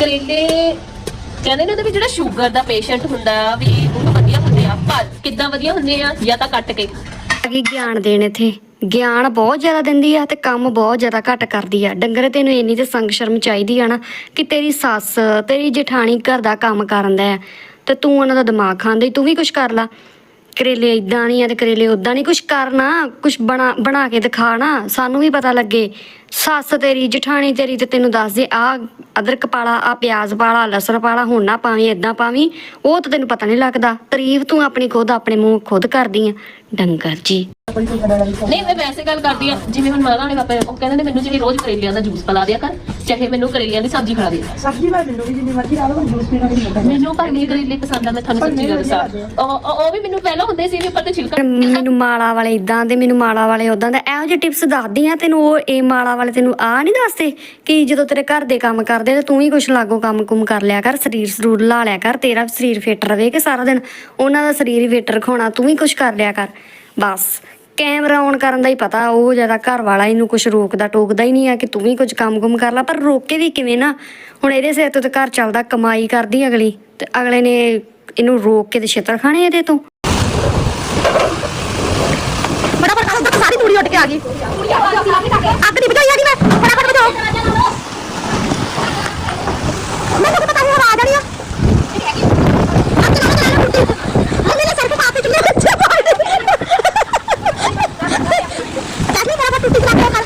ਕਰੇਲੇ ਕਹਿੰਦੇ ਨੇ ਉਹਦੇ ਵੀ ਜਿਹੜਾ ਸ਼ੂਗਰ ਦਾ ਪੇਸ਼ੈਂਟ ਹੁੰਦਾ ਆ ਵੀ ਉਹ ਵਧੀਆ ਹੁੰਦੇ ਆ ਪਰ ਕਿੱਦਾਂ ਵਧੀਆ ਹੁੰਦੇ ਆ ਜਾਂ ਤਾਂ ਕੱਟ ਕੇ? ਕਿ ਗਿਆਨ ਦੇਣ ਇੱਥੇ। ਗਿਆਨ ਬਹੁਤ ਜ਼ਿਆਦਾ ਦਿੰਦੀ ਆ ਤੇ ਕੰਮ ਬਹੁਤ ਜ਼ਿਆਦਾ ਘੱਟ ਕਰਦੀ ਆ। ਡੰਗਰ ਤੈਨੂੰ ਇੰਨੀ ਤੇ ਸੰਗ ਸ਼ਰਮ ਚਾਹੀਦੀ ਆ ਨਾ ਕਿ ਤੇਰੀ ਸੱਸ, ਤੇਰੀ ਜਠਾਣੀ ਘਰ ਦਾ ਕੰਮ ਕਰਨ ਦਾ ਹੈ ਤੇ ਤੂੰ ਉਹਨਾਂ ਦਾ ਦਿਮਾਗ ਖਾਂਦੀ, ਤੂੰ ਵੀ ਕੁਝ ਕਰ ਲਾ। ਕਰੇਲੇ ਇਦਾਂ ਨਹੀਂ ਆ ਤੇ ਕਰੇਲੇ ਉਦਾਂ ਨਹੀਂ ਕੁਝ ਕਰਨਾ ਕੁਝ ਬਣਾ ਬਣਾ ਕੇ ਦਿਖਾ ਨਾ, ਸਾਨੂੰ ਵੀ ਪਤਾ ਲੱਗੇ। ਸੱਸ ਤੇਰੀ, ਜਠਾਣੀ ਤੇਰੀ ਤੇ ਤੈਨੂੰ ਦੱਸ ਦੇ ਆ ਅਦਰਕ ਪਾਲਾ ਆ ਪਿਆਜ਼ ਪਾਲਾ, ਲਸਣ ਪਾਲਾ, ਹੁਣ ਨਾ ਪਾਵੀਂ ਇਦਾਂ ਪਾਵੀਂ, ਉਹ ਤਾਂ ਤੈਨੂੰ ਪਤਾ ਨਹੀਂ ਲੱਗਦਾ। ਤਾਰੀਫ ਤੂੰ ਆਪਣੀ ਖੁਦ, ਆਪਣੇ ਮੂੰਹ ਖੁਦ ਕਰਦੀ ਆ। ਡੰਗਰ ਜੀ। ਨਹੀਂ ਮੈਂ ਵੈਸੇ ਗੱਲ ਕਰਦੀ ਆ ਜਿਵੇਂ ਹੁਣ ਮਾਲਾ ਵਾਲੇ ਪਾਪਾ ਉਹ ਕਹਿੰਦੇ ਨੇ ਮੈਨੂੰ ਜਿਹੜੀ ਰੋਜ਼ ਕਰੇਲਿਆਂ ਦਾ ਜੂਸ ਪਿਲਾ ਦਿਆ ਕਰ ਚਾਹੇ ਮੈਨੂੰ ਕਰੇਲਿਆਂ ਦੀ ਸਬਜ਼ੀ ਖਿਲਾ ਦੇ। ਸਬਜ਼ੀ ਮੈਂ ਮੈਨੂੰ ਵੀ ਜਿੰਨੀ ਮਰਜ਼ੀ ਲਾ ਲਓ ਜੂਸ ਪੀਣਾ ਨਹੀਂ ਹੁੰਦਾ ਮੈਨੂੰ ਪਰ ਨਹੀਂ ਕਰੇਲੇ ਪਸੰਦ ਆ ਮੈਂ ਤੁਹਾਨੂੰ ਸੱਚੀ ਗੱਲ ਦੱਸਾਂ। ਉਹ ਉਹ- ਉਹ ਵੀ ਮੈਨੂੰ ਪਹਿਲਾਂ ਹੁੰਦੇ ਸੀ ਵੀ ਪਰ ਤੇ ਛਿਲਕਾ। ਮੈਨੂੰ ਮਾਲਾ ਵਾਲੇ ਇਦਾਂ ਦੇ ਮੈਨੂੰ ਮਾਲਾ ਵਾਲੇ ਉਦਾਂ ਦੇ ਇਹੋ ਜਿਹੇ ਟਿਪਸ ਦੱਸਦੀ ਆ ਤੈਨੂੰ ਉਹ ਇਹ ਮਾਲਾ ਵਾਲੇ ਤੈਨੂੰ ਆ ਨਹੀਂ ਦੱਸਦੇ ਕਿ ਜਦੋਂ ਤੇਰੇ ਘਰ ਦੇ ਕੰਮ ਕਰਦੇ ਤੇ ਤੂੰ ਵੀ ਕੁਛ ਲਾਗੋ ਕੰਮ ਕੁਮ ਕਰ ਲਿਆ ਕਰ ਸਰੀਰ ਸਰੂਰ ਲਾ ਲਿਆ ਕਰ ਤੇਰਾ ਵੀ ਸਰੀਰ ਫਿੱਟ ਰਵੇ ਕਿ ਸਾਰਾ ਦਿਨ ਉਹਨਾਂ ਦਾ ਸਰੀਰ ਹੀ ਫਿੱਟ ਰਖਾਉਣਾ ਤੂੰ ਵੀ ਕੁਛ ਕਰ ਲਿਆ ਕਰ। ਬਸ, ਕੈਮਰਾ ਔਨ ਕਰਨ ਦਾ ਹੀ ਪਤਾ, ਉਹ ਜ਼ਿਆਦਾ ਘਰ ਵਾਲਾ ਇਹਨੂੰ ਕੁਛ ਰੋਕਦਾ, ਟੋਕਦਾ ਹੀ ਨਹੀਂ ਆ ਕਿ ਤੂੰ ਵੀ ਕੁਝ ਕੰਮ ਕੁਮ ਕਰ ਲੈ, ਪਰ ਰੋਕ ਵੀ ਕਿਵੇਂ ਨਾ? ਹੁਣ ਇਹਦੇ ਸਿਰ ਤੋਂ ਤੇ ਘਰ ਚੱਲਦਾ, ਕਮਾਈ ਕਰਦੀ ਅਗਲੀ, ਤੇ ਅਗਲੇ ਨੇ ਇਹਨੂੰ ਰੋਕ ਕੇ ਤੇ ਛਿੱਤਰ ਖਾਣੇ ਇਹਦੇ ਤੋਂ। ਫਟਾਫਟ ਉਧਰ ਸਾਰੀ ਤੂੜੀ ਉੱਡ ਕੇ ਆ ਗਈ। ਅੱਗ ਦੀ ਬੁਝਾਈ ਆ ਗਈ ਮੈਂ, ਫਟਾਫਟ ਬੁਝਾਓ। ਮੈਨੂੰ ਪਤਾ ਨਹੀਂ ਆਵਾਜ਼ ਆਣੀ ਆ ਅੱਗ ਲਾ ਲਾ ਲਾ ਟੁੱਟੀ ਮੰਮੀ ਨੇ ਸਿਰ ਤੇ ਪਾਪੇ ਚੁੱਲੇ ਬੱਚੇ ਪਾੜੇ ਕਾਹਦੀ ਫਟਾਫਟ ਟੁੱਟੀ ਕਰਾ ਕੇ ਕਰ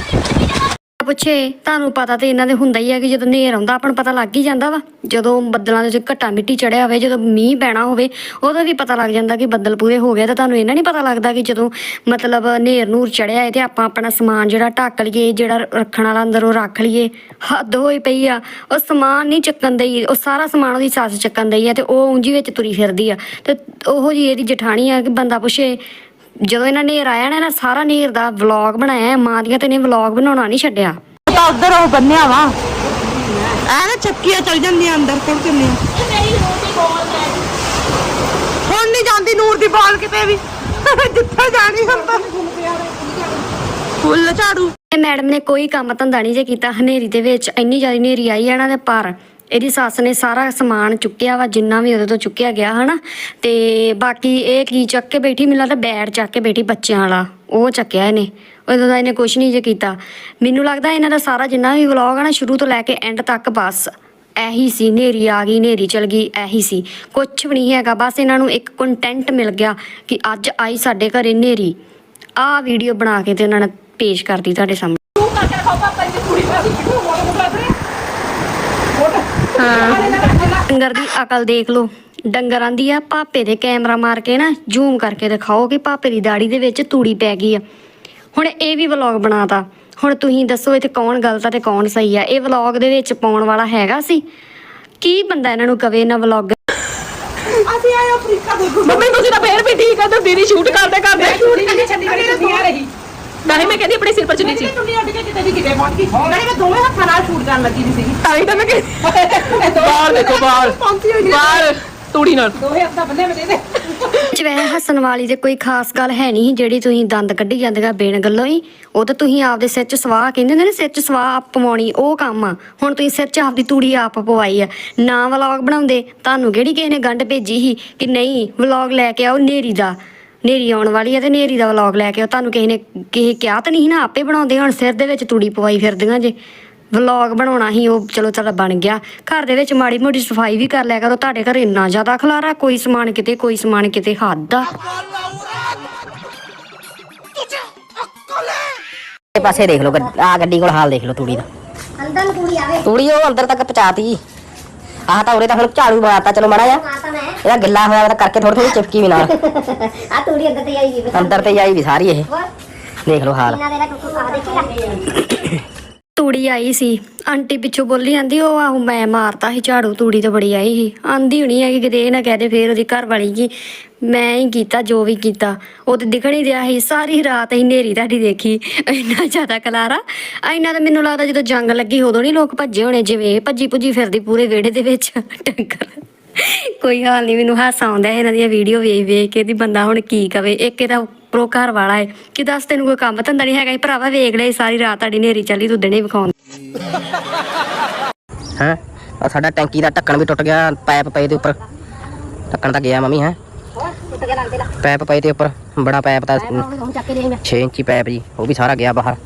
ਪੁੱਛੇ, ਤੁਹਾਨੂੰ ਪਤਾ ਤੇ ਇਹਨਾਂ ਦੇ ਹੁੰਦਾ ਹੀ ਹੈ ਕਿ ਜਦੋਂ ਹਨੇਰ ਆਉਂਦਾ, ਆਪਾਂ ਨੂੰ ਪਤਾ ਲੱਗ ਹੀ ਜਾਂਦਾ ਵਾ। ਜਦੋਂ ਬੱਦਲਾਂ ਦੇ ਵਿੱਚ ਘੱਟਾ ਮਿੱਟੀ ਚੜਿਆ ਹੋਵੇ, ਜਦੋਂ ਮੀਂਹ ਪੈਣਾ ਹੋਵੇ ਉਹਦਾ ਵੀ ਪਤਾ ਲੱਗ ਜਾਂਦਾ ਕਿ ਬੱਦਲ ਪੂਰੇ ਹੋ ਗਏ ਤਾਂ ਤੁਹਾਨੂੰ ਇਹਨਾਂ ਨਹੀਂ ਪਤਾ ਲੱਗਦਾ ਕਿ ਜਦੋਂ ਮਤਲਬ ਹਨੇਰ ਨੂਰ ਚੜਿਆ ਹੈ ਤੇ ਆਪਾਂ ਆਪਣਾ ਸਮਾਨ ਜਿਹੜਾ ਢੱਕ ਲਈਏ, ਜਿਹੜਾ ਰੱਖਣ ਵਾਲਾ ਅੰਦਰ ਉਹ ਰੱਖ ਲਈਏ। ਹੱਦ ਹੋਈ ਪਈ ਆ। ਉਹ ਸਮਾਨ ਨਹੀਂ ਚੱਕਣ ਦਈ, ਉਹ ਸਾਰਾ ਸਮਾਨ ਉਹਦੀ ਸੱਸ ਚੱਕਣ ਦਈ ਆ ਤੇ ਉਹ ਉਂਝੀ ਵਿੱਚ ਤੁਰੀ ਫਿਰਦੀ ਆ। ਤੇ ਉਹੋ ਜੀ ਇਹਦੀ ਜਠਾਣੀ ਆ ਕਿ ਬੰਦਾ ਪੁੱਛੇ, ਜਦੋਂ ਇਹਨਾਂ ਨੇਰ ਆਇਆ ਨਾ, ਇਹਨਾਂ ਸਾਰਾ ਨੇਰ ਦਾ ਵਲੌਗ ਬਣਾਇਆ, ਮਾਂ ਦੀਆਂ ਤੇ ਨੇ ਵਲੌਗ ਬਣਾਉਣਾ ਨਹੀਂ ਛੱਡਿਆ। ਤਾਂ ਉਧਰ ਉਹ ਬੰਨਿਆ ਵਾ। ਐਵੇਂ ਚੱਕੀਆਂ ਚਲ ਜਾਂਦੀਆਂ ਅੰਦਰ ਕੋਲ ਕਿੰਨੀ ਹੁਣ ਨਹੀਂ ਜਾਂਦੀ ਨੂਰ ਦੀ ਬਾਲ ਕਿਤੇ ਵੀ। ਜਿੱਥੇ ਜਾਣੀ ਹੁੰਦਾ ਫੁੱਲ ਝਾੜੂ। ਇਹ ਮੈਡਮ ਨੇ ਕੋਈ ਕੰਮ ਧੰਦਾ ਨਹੀਂ ਜੇ ਕੀਤਾ, ਹਨੇਰੀ ਦੇ ਵਿੱਚ ਇੰਨੀ ਜ਼ਿਆਦਾ ਹਨੇਰੀ ਆਈ ਇਹਨਾਂ ਦੇ ਪਰ ਇਹਦੀ ਸੱਸ ਨੇ ਸਾਰਾ ਸਮਾਨ ਚੁੱਕਿਆ ਵਾ, ਜਿੰਨਾ ਵੀ ਉਹਦੇ ਤੋਂ ਚੁੱਕਿਆ ਗਿਆ, ਹਨਾ। ਤੇ ਬਾਕੀ ਇਹ ਕੀ ਚੱਕ ਕੇ ਬੈਠੀ, ਮੈਨੂੰ ਲੱਗਦਾ ਬੈਡ ਚੱਕ ਕੇ ਬੈਠੀ ਬੱਚਿਆਂ ਵਾਲਾ। ਉਹ ਚੱਕਿਆ ਇਹਨੇ। ਉਦੋਂ ਦਾ ਇਹਨੇ ਕੁਝ ਨਹੀਂ ਜੇ ਕੀਤਾ। ਮੈਨੂੰ ਲੱਗਦਾ ਇਹਨਾਂ ਦਾ ਸਾਰਾ ਜਿੰਨਾ ਵੀ ਵਲੌਗ ਆ ਨਾ ਸ਼ੁਰੂ ਤੋਂ ਲੈ ਕੇ ਐਂਡ ਤੱਕ ਬਸ। ਇਹੀ ਸੀ ਨੇਰੀ ਆ ਗਈ ਨੇਰੀ ਚਲ ਗਈ ਇਹੀ ਸੀ। ਕੁਝ ਵੀ ਨਹੀਂ ਹੈਗਾ ਬਸ ਇਹਨਾਂ ਨੂੰ ਇੱਕ ਕੰਟੈਂਟ ਮਿਲ ਗਿਆ ਕਿ ਅੱਜ ਆਈ ਸਾਡੇ ਘਰੇ ਨੇਰੀ ਆਹ ਵੀਡੀਓ ਬਣਾ ਕੇ ਤੇ ਉਹਨਾਂ ਨੇ ਪੇਸ਼ ਕਰਤੀ ਤੁਹਾਡੇ ਸਾਹਮਣੇ। ਡੰਗਰ ਦੀ ਅਕਲ ਦੇਖ ਲਓ। ਡੰਗਰ ਆਂਦੀ ਆ ਪਾਪੇ ਦੇ ਕੈਮਰਾ ਮਾਰ ਕੇ ਨਾ ਜ਼ੂਮ ਕਰਕੇ ਦਿਖਾਓ ਕਿ ਪਾਪੇ ਦੀ ਦਾੜੀ ਦੇ ਵਿੱਚ ਤੂੜੀ ਪੈ ਗਈ ਆ। ਹੁਣ ਇਹ ਵੀ ਵਲੌਗ ਬਣਾਤਾ। ਹੁਣ ਤੁਸੀਂ ਦੱਸੋ ਇੱਥੇ ਕੌਣ ਗਲਤ ਆ ਤੇ ਕੌਣ ਸਹੀ ਆ। ਇਹ ਵਲੌਗ ਦੇ ਵਿੱਚ ਪਾਉਣ ਵਾਲਾ ਹੈਗਾ ਸੀ। ਕੀ ਬੰਦਾ ਇਹਨਾਂ ਨੂੰ ਕਵੇ ਨਾ ਵਲੌਗ ਅਸੀਂ ਆਏ ਅਫਰੀਕਾ ਦੇ ਮੰਮੀ ਤੁਸੀਂ ਤਾਂ ਫੇਰ ਵੀ ਠੀਕ ਆ ਤੇ ਦੀਦੀ ਸ਼ੂਟ ਕਰਦੇ ਕਰਦੇ। ਚੂੜੀ ਨਹੀਂ ਛੱਡੀ ਕਰੀ ਦੁਨੀਆ ਰਹੀ। ਨਹੀਂ ਮੈਂ ਕਹਿੰਦੀ ਆਪਣੇ ਸਿਰ ਪਰ ਚੁੰਨੀ ਸੀ ਦੁਨੀਆ ਉੱਡ ਕੇ ਕਿਤੇ ਦੀ ਕਿਤੇ ਪਹੁੰਚ ਗਈ। ਨਾਲੇ ਮੈਂ ਦੋਵੇਂ ਹੱਥਾਂ ਨਾਲ ਸ਼ੂਟ ਕਰਨ ਲੱਗੀ ਸੀ ਤਾਂ ਹੀ ਤਾਂ ਮੈਂ ਬਾਹਰ ਦੇਖੋ ਬਾਹਰ। ਬਾਹਰ। ਤੂੜੀ ਨਾਲ। ਦੋਵੇਂ ਹੱਥਾਂ ਬੰਨੇ ਮੇਰੇ ਦੇ ਚ ਵੈਸੇ ਹੱਸਣ ਵਾਲੀ ਤੇ ਕੋਈ ਖਾਸ ਗੱਲ ਹੈ ਨਹੀਂ ਜਿਹੜੀ ਤੁਸੀਂ ਦੰਦ ਕੱਢੀ ਜਾਂਦੇ ਆ ਬੇਨ ਗੱਲੋਂ ਹੀ ਉਹ ਤਾਂ ਤੁਸੀਂ ਆਪਦੇ ਸਿਰ 'ਚ ਸਵਾਹ ਕਹਿੰਦੇ ਹੁੰਦੇ ਨੇ ਸਿਰ 'ਚ ਸਵਾਹ ਆਪ ਪਵਾਉਣੀ ਉਹ ਕੰਮ ਆ। ਹੁਣ ਤੁਸੀਂ ਸਿਰ 'ਚ ਆਪਦੀ ਤੂੜੀ ਆਪ ਪਵਾਈ ਆ। ਨਾ ਵਲੌਗ ਬਣਾਉਂਦੇ ਤੁਹਾਨੂੰ ਕਿਹੜੀ ਕਿਸੇ ਨੇ ਗੰਢ ਭੇਜੀ ਸੀ ਕਿ ਨਹੀਂ ਵਲੌਗ ਲੈ ਕੇ ਆਓ ਨੇਰੀ ਦਾ। ਨੇਰੀ ਆਉਣ ਵਾਲੀ ਆ ਤੇ ਨੇਰੀ ਦਾ ਵਲੌਗ ਲੈ ਕੇ ਆਓ। ਤੁਹਾਨੂੰ ਕਿਸੇ ਨੇ ਕਿਸੇ ਕਿਹਾ ਤਾਂ ਨਹੀਂ ਸੀ ਨਾ ਆਪੇ ਬਣਾਉਂਦੇ ਹੁਣ ਸਿਰ ਦੇ ਵਿੱਚ ਤੂੜੀ ਪਵਾਈ ਫਿਰਦੀਆਂ ਜੇ। ਵਲੌਗ ਬਣਾਉਣਾ ਹੀ ਉਹ ਚਲੋ ਚਲ ਬਣ ਗਿਆ। ਘਰ ਦੇ ਵਿੱਚ ਮਾੜੀ ਮੋਟੀ ਸਫ਼ਾਈ ਵੀ ਕਰ ਲਿਆ ਕਰੋ ਤੁਹਾਡੇ ਘਰ ਇੰਨਾ ਜ਼ਿਆਦਾ ਖਲਾਰਾ ਕੋਈ ਸਮਾਨ ਕਿਤੇ ਕੋਈ ਸਮਾਨ ਕਿਤੇ ਹੱਦ ਆ। ਇਹ ਪਾਸੇ ਦੇਖ ਲਓ ਆ ਗੱਡੀ ਕੋਲ ਹਾਲ ਦੇਖ ਲਓ ਤੂੜੀ ਦਾ। ਅੰਦਰ ਨੂੰ ਤੂੜੀ ਆਵੇ। ਤੂੜੀ ਉਹ ਅੰਦਰ ਤੱਕ ਪਹੁੰਚਾਤੀ। ਆਹ ਤਾਂ ਉਰੇ ਤਾਂ ਹੁਣ ਝਾੜੂ ਮਾਰਤਾ ਚਲੋ ਮਾੜਾ ਜਾ ਮਾਤਾ ਮੈਂ। ਇਹਦਾ ਗਿੱਲਾ ਹੋਇਆ ਤਾਂ ਕਰਕੇ ਥੋੜੀ ਥੋੜੀ ਚਿਪਕੀ ਵੀ ਨਾਲ। ਆ ਤੂੜੀ ਅੰਦਰ ਤੇ ਆਈ ਗਈ ਅੰਦਰ ਤੇ ਆਈ ਵੀ ਸਾਰੀ ਇਹ। ਦੇਖ ਲਓ ਹਾਲ। ਇਹਨਾਂ ਦੇ ਨਾ ਕੁੱਕੂ ਆ ਦੇਖੀ ਤੂੜੀ ਆਈ ਸੀ। ਆਂਟੀ ਪਿੱਛੋਂ ਬੋਲੀ ਜਾਂਦੀ, ਉਹ ਆਹੋ ਮੈਂ ਮਾਰਤਾ ਸੀ ਝਾੜੂ, ਤੂੜੀ ਤਾਂ ਬੜੀ ਆਈ ਸੀ। ਆਂਦੀ ਹੁਣੀ ਹੈ ਕਿ ਕਿਤੇ ਇਹ ਨਾ ਕਹਦੇ ਫੇਰ ਉਹਦੀ ਘਰ ਵਾਲੀ ਕੀ ਮੈਂ ਹੀ ਕੀਤਾ, ਜੋ ਵੀ ਕੀਤਾ। ਉਹ ਤੇ ਦਿਖਣ ਹੀ ਰਿਹਾ ਸੀ, ਸਾਰੀ ਰਾਤ ਹੀ ਹਨੇਰੀ ਤੁਹਾਡੀ ਦੇਖੀ, ਇੰਨਾ ਜ਼ਿਆਦਾ ਕਲਾਰਾ ਇੰਨਾ ਤਾਂ ਮੈਨੂੰ ਲੱਗਦਾ ਜਦੋਂ ਜੰਗ ਲੱਗੀ ਉਦੋਂ ਨਹੀਂ ਲੋਕ ਭੱਜੇ ਹੋਣੇ, ਜਿਵੇਂ ਇਹ ਭੱਜੀ ਭੁੱਜੀ ਫਿਰਦੀ ਪੂਰੇ ਵਿਹੜੇ ਦੇ ਵਿੱਚ ਟੱਕਰ ਕੋਈ ਹਾਲ ਨਹੀਂ ਮੈਨੂੰ ਹਾਸਾ ਆਉਂਦਾ ਇਹਨਾਂ ਦੀਆਂ ਵੀਡੀਓ ਵੇਖ ਵੇਖ ਕੇ ਦੀ ਬੰਦਾ ਹੁਣ ਕੀ ਕਵੇ। ਇੱਕ ਇਹਦਾ ਉੱਪਰੋਂ ਘਰ ਵਾਲਾ ਹੈ ਕਿ ਦੱਸ ਤੈਨੂੰ ਕੋਈ ਕੰਮ ਧੰਦਾ ਨਹੀਂ ਹੈਗਾ ਇਹ ਭਰਾਵਾ ਵੇਖ ਲੈ ਸਾਰੀ ਰਾਤ ਤੁਹਾਡੀ ਨੇਰੀ ਚੱਲੀ ਤੂੰ ਦਿਨੇ ਵਿਖਾਉਂ ਹੈ? ਆ ਸਾਡਾ ਟੈਂਕੀ ਦਾ ਢੱਕਣ ਵੀ ਟੁੱਟ ਗਿਆ ਪਾਈਪ ਪਏ ਦੇ ਉੱਪਰ। ਢੱਕਣ ਤਾਂ ਗਿਆ ਮੰਮੀ ਹੈ? ਪਾਈਪ ਪਏ ਤੇ ਉੱਪਰ ਬੜਾ ਪਾਈਪ ਤਾਂ 6 ਇੰਚੀ ਪਾਈਪ ਜੀ ਉਹ ਵੀ ਸਾਰਾ ਗਿਆ ਬਾਹਰ।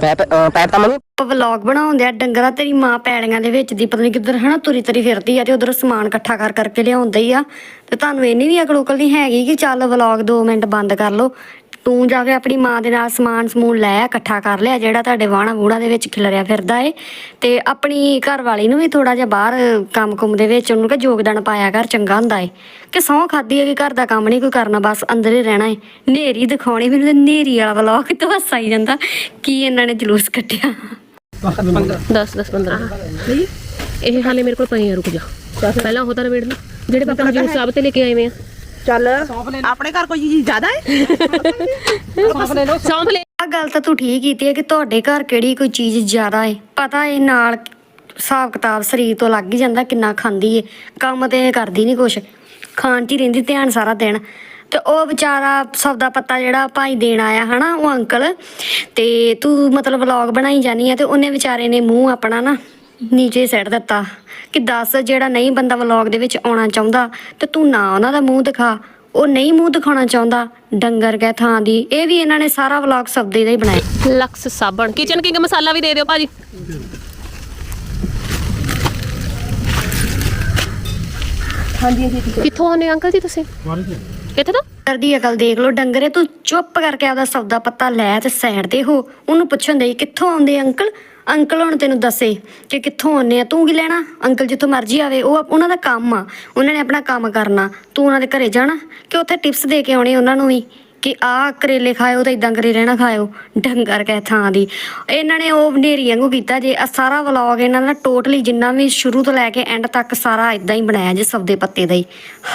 ਪਾਈਪ ਪਾਈਪ ਤਾਂ ਮੰਮੀ ਵਲੌਗ ਬਣਾਉਂਦੇ ਆ ਡੰਗਰਾਂ ਤੇਰੀ ਮਾਂ ਪੈੜੀਆਂ ਦੇ ਵਿੱਚ ਦੀ ਪਤਾ ਨਹੀਂ ਕਿੱਧਰ ਹਨਾ ਤੁਰੀ ਤਰੀ ਫਿਰਦੀ ਆ ਤੇ ਉਧਰ ਸਮਾਨ ਇਕੱਠਾ ਕਰ ਕਰਕੇ ਲਿਆਉਂਦਾ ਹੀ ਆ। ਤੇ ਤੁਹਾਨੂੰ ਇੰਨੀ ਵੀ ਅਕਲ ਉਕਲ ਨਹੀਂ ਹੈਗੀ ਕਿ ਚੱਲ ਵਲੌਗ 2 ਮਿੰਟ ਬੰਦ ਕਰ ਲਓ। ਤੂੰ ਜਾ ਕੇ ਆਪਣੀ ਮਾਂ ਦੇ ਨਾਲ ਸਮਾਨ ਸਮੂਨ ਲੈ ਆ, ਇਕੱਠਾ ਕਰ ਲਿਆ ਜਿਹੜਾ ਤੁਹਾਡੇ ਵਾਣਾ ਵੂੜਾ ਦੇ ਵਿੱਚ ਖਿਲਰਿਆ ਫਿਰਦਾ ਏ। ਤੇ ਆਪਣੀ ਘਰ ਵਾਲੀ ਨੂੰ ਵੀ ਥੋੜਾ ਜਿਹਾ ਬਾਹਰ ਕੰਮ ਕੁਮ ਦੇ ਵਿੱਚ ਉਹਨੂੰ ਕਿ ਯੋਗਦਾਨ ਪਾਇਆ ਕਰ ਚੰਗਾ ਹੁੰਦਾ ਏ। ਕਿ ਸਹੁੰ ਖਾਦੀ ਹੈ ਕਿ ਘਰ ਦਾ ਕੰਮ ਨਹੀਂ ਕੋਈ ਕਰਨਾ ਬਸ ਅੰਦਰ ਹੀ ਰਹਿਣਾ ਏ। ਨੇਰੀ ਦਿਖਾਉਣੀ ਮੈਨੂੰ ਤੇ ਨੇਰੀ ਵਾਲਾ ਵਲੌਗ ਤੋਂ ਹੱਸ ਆਈ ਜਾਂਦਾ। ਕੀ ਇਹਨਾਂ ਨੇ ਜਲੂਸ ਕੱਟਿਆ 10 10 15 ਇਹ ਹਾਲੇ ਮੇਰੇ ਕੋਲ ਪਏ ਆ ਰੁਕ ਜਾ। ਪਹਿਲਾਂ ਉਹ ਤਾਂ ਰਵੇੜ ਜਿਹੜੇ ਪਾਪਾ ਹਜੂਰ ਸਾਹਿਬ ਤੇ ਲੈ ਕੇ ਆਏ ਵੇ ਆ। ਚੱਲ ਆਪਣੇ ਘਰ ਕੋਈ ਚੀਜ਼ ਜ਼ਿਆਦਾ ਹੈ? ਸੌਂਪ ਲੈ ਆ ਗੱਲ ਤਾਂ ਤੂੰ ਠੀਕ ਕੀਤੀ ਹੈ ਕਿ ਤੁਹਾਡੇ ਘਰ ਕਿਹੜੀ ਕੋਈ ਚੀਜ਼ ਜ਼ਿਆਦਾ ਏ ਪਤਾ ਏ ਨਾਲ ਹਿਸਾਬ ਕਿਤਾਬ ਸਰੀਰ ਤੋਂ ਲੱਗ ਹੀ ਜਾਂਦਾ ਕਿੰਨਾ ਖਾਂਦੀ ਏ। ਕੰਮ ਤੇ ਇਹ ਕਰਦੀ ਨਹੀਂ ਕੁਛ। ਖਾਣ 'ਚ ਹੀ ਰਹਿੰਦੀ ਧਿਆਨ ਸਾਰਾ ਦਿਨ। ਤੇ ਉਹ ਵਿਚਾਰਾ ਸੌਦਾ ਪੱਤਾ ਜਿਹੜਾ ਭਾਈ ਦੇਣ ਆਇਆ ਹਨਾ ਉਹ ਅੰਕਲ। ਤੇ ਤੂੰ ਮਤਲਬ ਵਲੌਗ ਬਣਾਈ ਜਾਨੀ ਆ ਤੇ ਉਹਨੇ ਵਿਚਾਰੇ ਨੇ ਮੂੰਹ ਆਪਣਾ ਨਾ ਨੀਚੇ ਸਿੱਟ ਦਿੱਤਾ ਕਿ ਦੱਸ ਜਿਹੜਾ ਨਹੀਂ ਬੰਦਾ ਵਲੌਗ ਦੇ ਵਿੱਚ ਆਉਣਾ ਚਾਹੁੰਦਾ ਤੇ ਤੂੰ ਨਾ ਉਹਨਾਂ ਦਾ ਮੂੰਹ ਦਿਖਾ। ਉਹ ਨਹੀਂ ਮੂੰਹ ਦਿਖਾਉਣਾ ਚਾਹੁੰਦਾ ਡੰਗਰ ਗਏ ਥਾਂ ਦੀ। ਇਹ ਵੀ ਇਹਨਾਂ ਨੇ ਸਾਰਾ ਵਲੌਗ ਸਬਦੇ ਦਾ ਹੀ ਬਣਾਇਆ। ਲਕਸ ਸਾਬਣ। ਕਿਚਨ ਕਿੰਗ ਮਸਾਲਾ ਵੀ ਦੇ ਦਿਓ ਭਾਜੀ। ਹਾਂਜੀ ਜੀ ਕਿੱਥੋਂ ਆਉਂਦੇ ਅੰਕਲ ਜੀ ਤੁਸੀਂ? ਕਿੱਥੇ ਤੋਂ? ਡੰਗਰ ਦੀ ਅਕਲ ਦੇਖ ਲੋ ਡੰਗਰੇ ਤੂੰ ਚੁੱਪ ਕਰਕੇ ਆਪਦਾ ਸੌਦਾ ਪੱਤਾ ਲੈ ਤੇ ਸਾਈਡ ਤੇ ਹੋ। ਉਹਨੂੰ ਪੁੱਛਣ ਦੇ ਕਿੱਥੋਂ ਆਉਂਦੇ ਅੰਕਲ? ਅੰਕਲ ਹੁਣ ਤੈਨੂੰ ਦੱਸੇ ਕਿ ਕਿੱਥੋਂ ਆਉਂਦੇ ਆ, ਤੂੰ ਕੀ ਲੈਣਾ? ਅੰਕਲ ਜਿੱਥੋਂ ਮਰਜ਼ੀ ਆਵੇ, ਉਹ ਉਹਨਾਂ ਦਾ ਕੰਮ ਆ। ਉਹਨਾਂ ਨੇ ਆਪਣਾ ਕੰਮ ਕਰਨਾ। ਤੂੰ ਉਹਨਾਂ ਦੇ ਘਰੇ ਜਾਣਾ ਕਿ ਉੱਥੇ ਟਿਪਸ ਦੇ ਕੇ ਆਉਣੇ ਉਹਨਾਂ ਨੂੰ ਵੀ? ਕਿ ਆਹ ਕਰੇਲੇ ਖਾਇਓ ਤਾਂ ਇਦਾਂ ਕਰੇਲੇ ਨਾ ਖਾਇਓ। ਡੰਗਰ ਕਹਿ ਥਾਂ ਦੀ। ਇਹਨਾਂ ਨੇ ਉਹ ਹਨੇਰੀ ਵਾਂਗੂ ਕੀਤਾ ਜੇ। ਆਹ ਸਾਰਾ ਵਲੌਗ ਇਹਨਾਂ ਦਾ ਟੋਟਲੀ ਜਿੰਨਾ ਵੀ ਸ਼ੁਰੂ ਤੋਂ ਲੈ ਕੇ ਐਂਡ ਤੱਕ ਸਾਰਾ ਇਦਾਂ ਹੀ ਬਣਾਇਆ ਜੇ ਸਬਦੇ ਪੱਤੇ ਦਾ ਹੀ।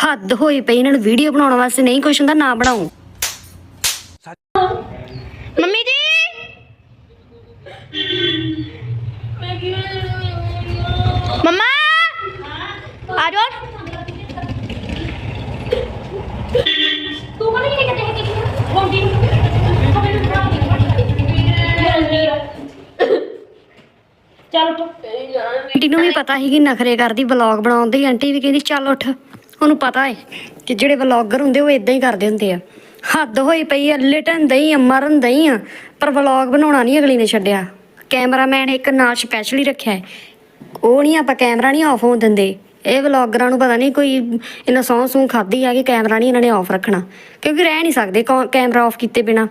ਹੱਦ ਹੋਈ ਪਈ ਇਹਨਾਂ ਨੂੰ ਵੀਡੀਓ ਬਣਾਉਣ ਵਾਸਤੇ। ਨਹੀਂ ਕੁਛ ਹੁੰਦਾ, ਨਾ ਬਣਾਓ। ਮੰਮੀ ਜੀ! ਮੰਮਾ! ਆ ਜਾਓ। ਤੂੰ ਕਦੇ ਚਲ ਉੱਠ ਆਂਟੀ ਨੂੰ ਵੀ ਪਤਾ ਸੀ ਕਿ ਨਖਰੇ ਕਰਦੀ ਵਲੌਗ ਬਣਾਉਂਦੀ ਆਂਟੀ ਵੀ ਕਹਿੰਦੀ, ਚੱਲ ਉੱਠ। ਉਹਨੂੰ ਪਤਾ ਹੈ ਕਿ ਜਿਹੜੇ ਵਲੌਗਰ ਹੁੰਦੇ, ਉਹ ਇਦਾਂ ਹੀ ਕਰਦੇ ਹੁੰਦੇ ਆ। ਹੱਦ ਹੋਈ ਪਈ ਆ, ਲਿਟਣ ਦਈ ਆ, ਮਰਨ ਦਈ ਆ, ਪਰ ਵਲੌਗ ਬਣਾਉਣਾ ਨਹੀਂ ਅਗਲੀ ਨੇ ਛੱਡਿਆ। ਕੈਮਰਾਮੈਨ ਇੱਕ ਨਾਲ ਸਪੈਸ਼ਲੀ ਰੱਖਿਆ ਹੈ। ਉਹ ਨਹੀਂ ਆਪਾਂ ਕੈਮਰਾ ਨਹੀਂ ਆਫ ਹੋਣ ਦਿੰਦੇ। ਇਹ ਵਲੌਗਰਾਂ ਨੂੰ ਪਤਾ ਨਹੀਂ ਕੋਈ ਇਹਨਾਂ ਸੌਂ ਸੂੰ ਖਾਦੀ ਆ ਕਿ ਕੈਮਰਾ ਨਹੀਂ ਇਹਨਾਂ ਨੇ ਆਫ ਰੱਖਣਾ। ਕਿਉਂਕਿ ਰਹਿ ਨਹੀਂ ਸਕਦੇ ਕੌ- ਕੈਮਰਾ ਆਫ ਕੀਤੇ ਬਿਨਾ।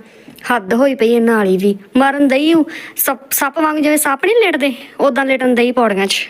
ਹੱਦ ਹੋਈ ਪਈ ਇਹਨਾਂ ਵਾਲੀ ਵੀ। ਮਰਨ ਦਈ ਊ, ਸੱਪ ਸੱਪ ਵਾਂਗ ਜਿਵੇਂ ਸੱਪ ਨਹੀਂ ਲੇਟਦੇ ਉਦਾਂ ਲੇਟਣ ਦਈ ਪੌੜੀਆਂ 'ਚ।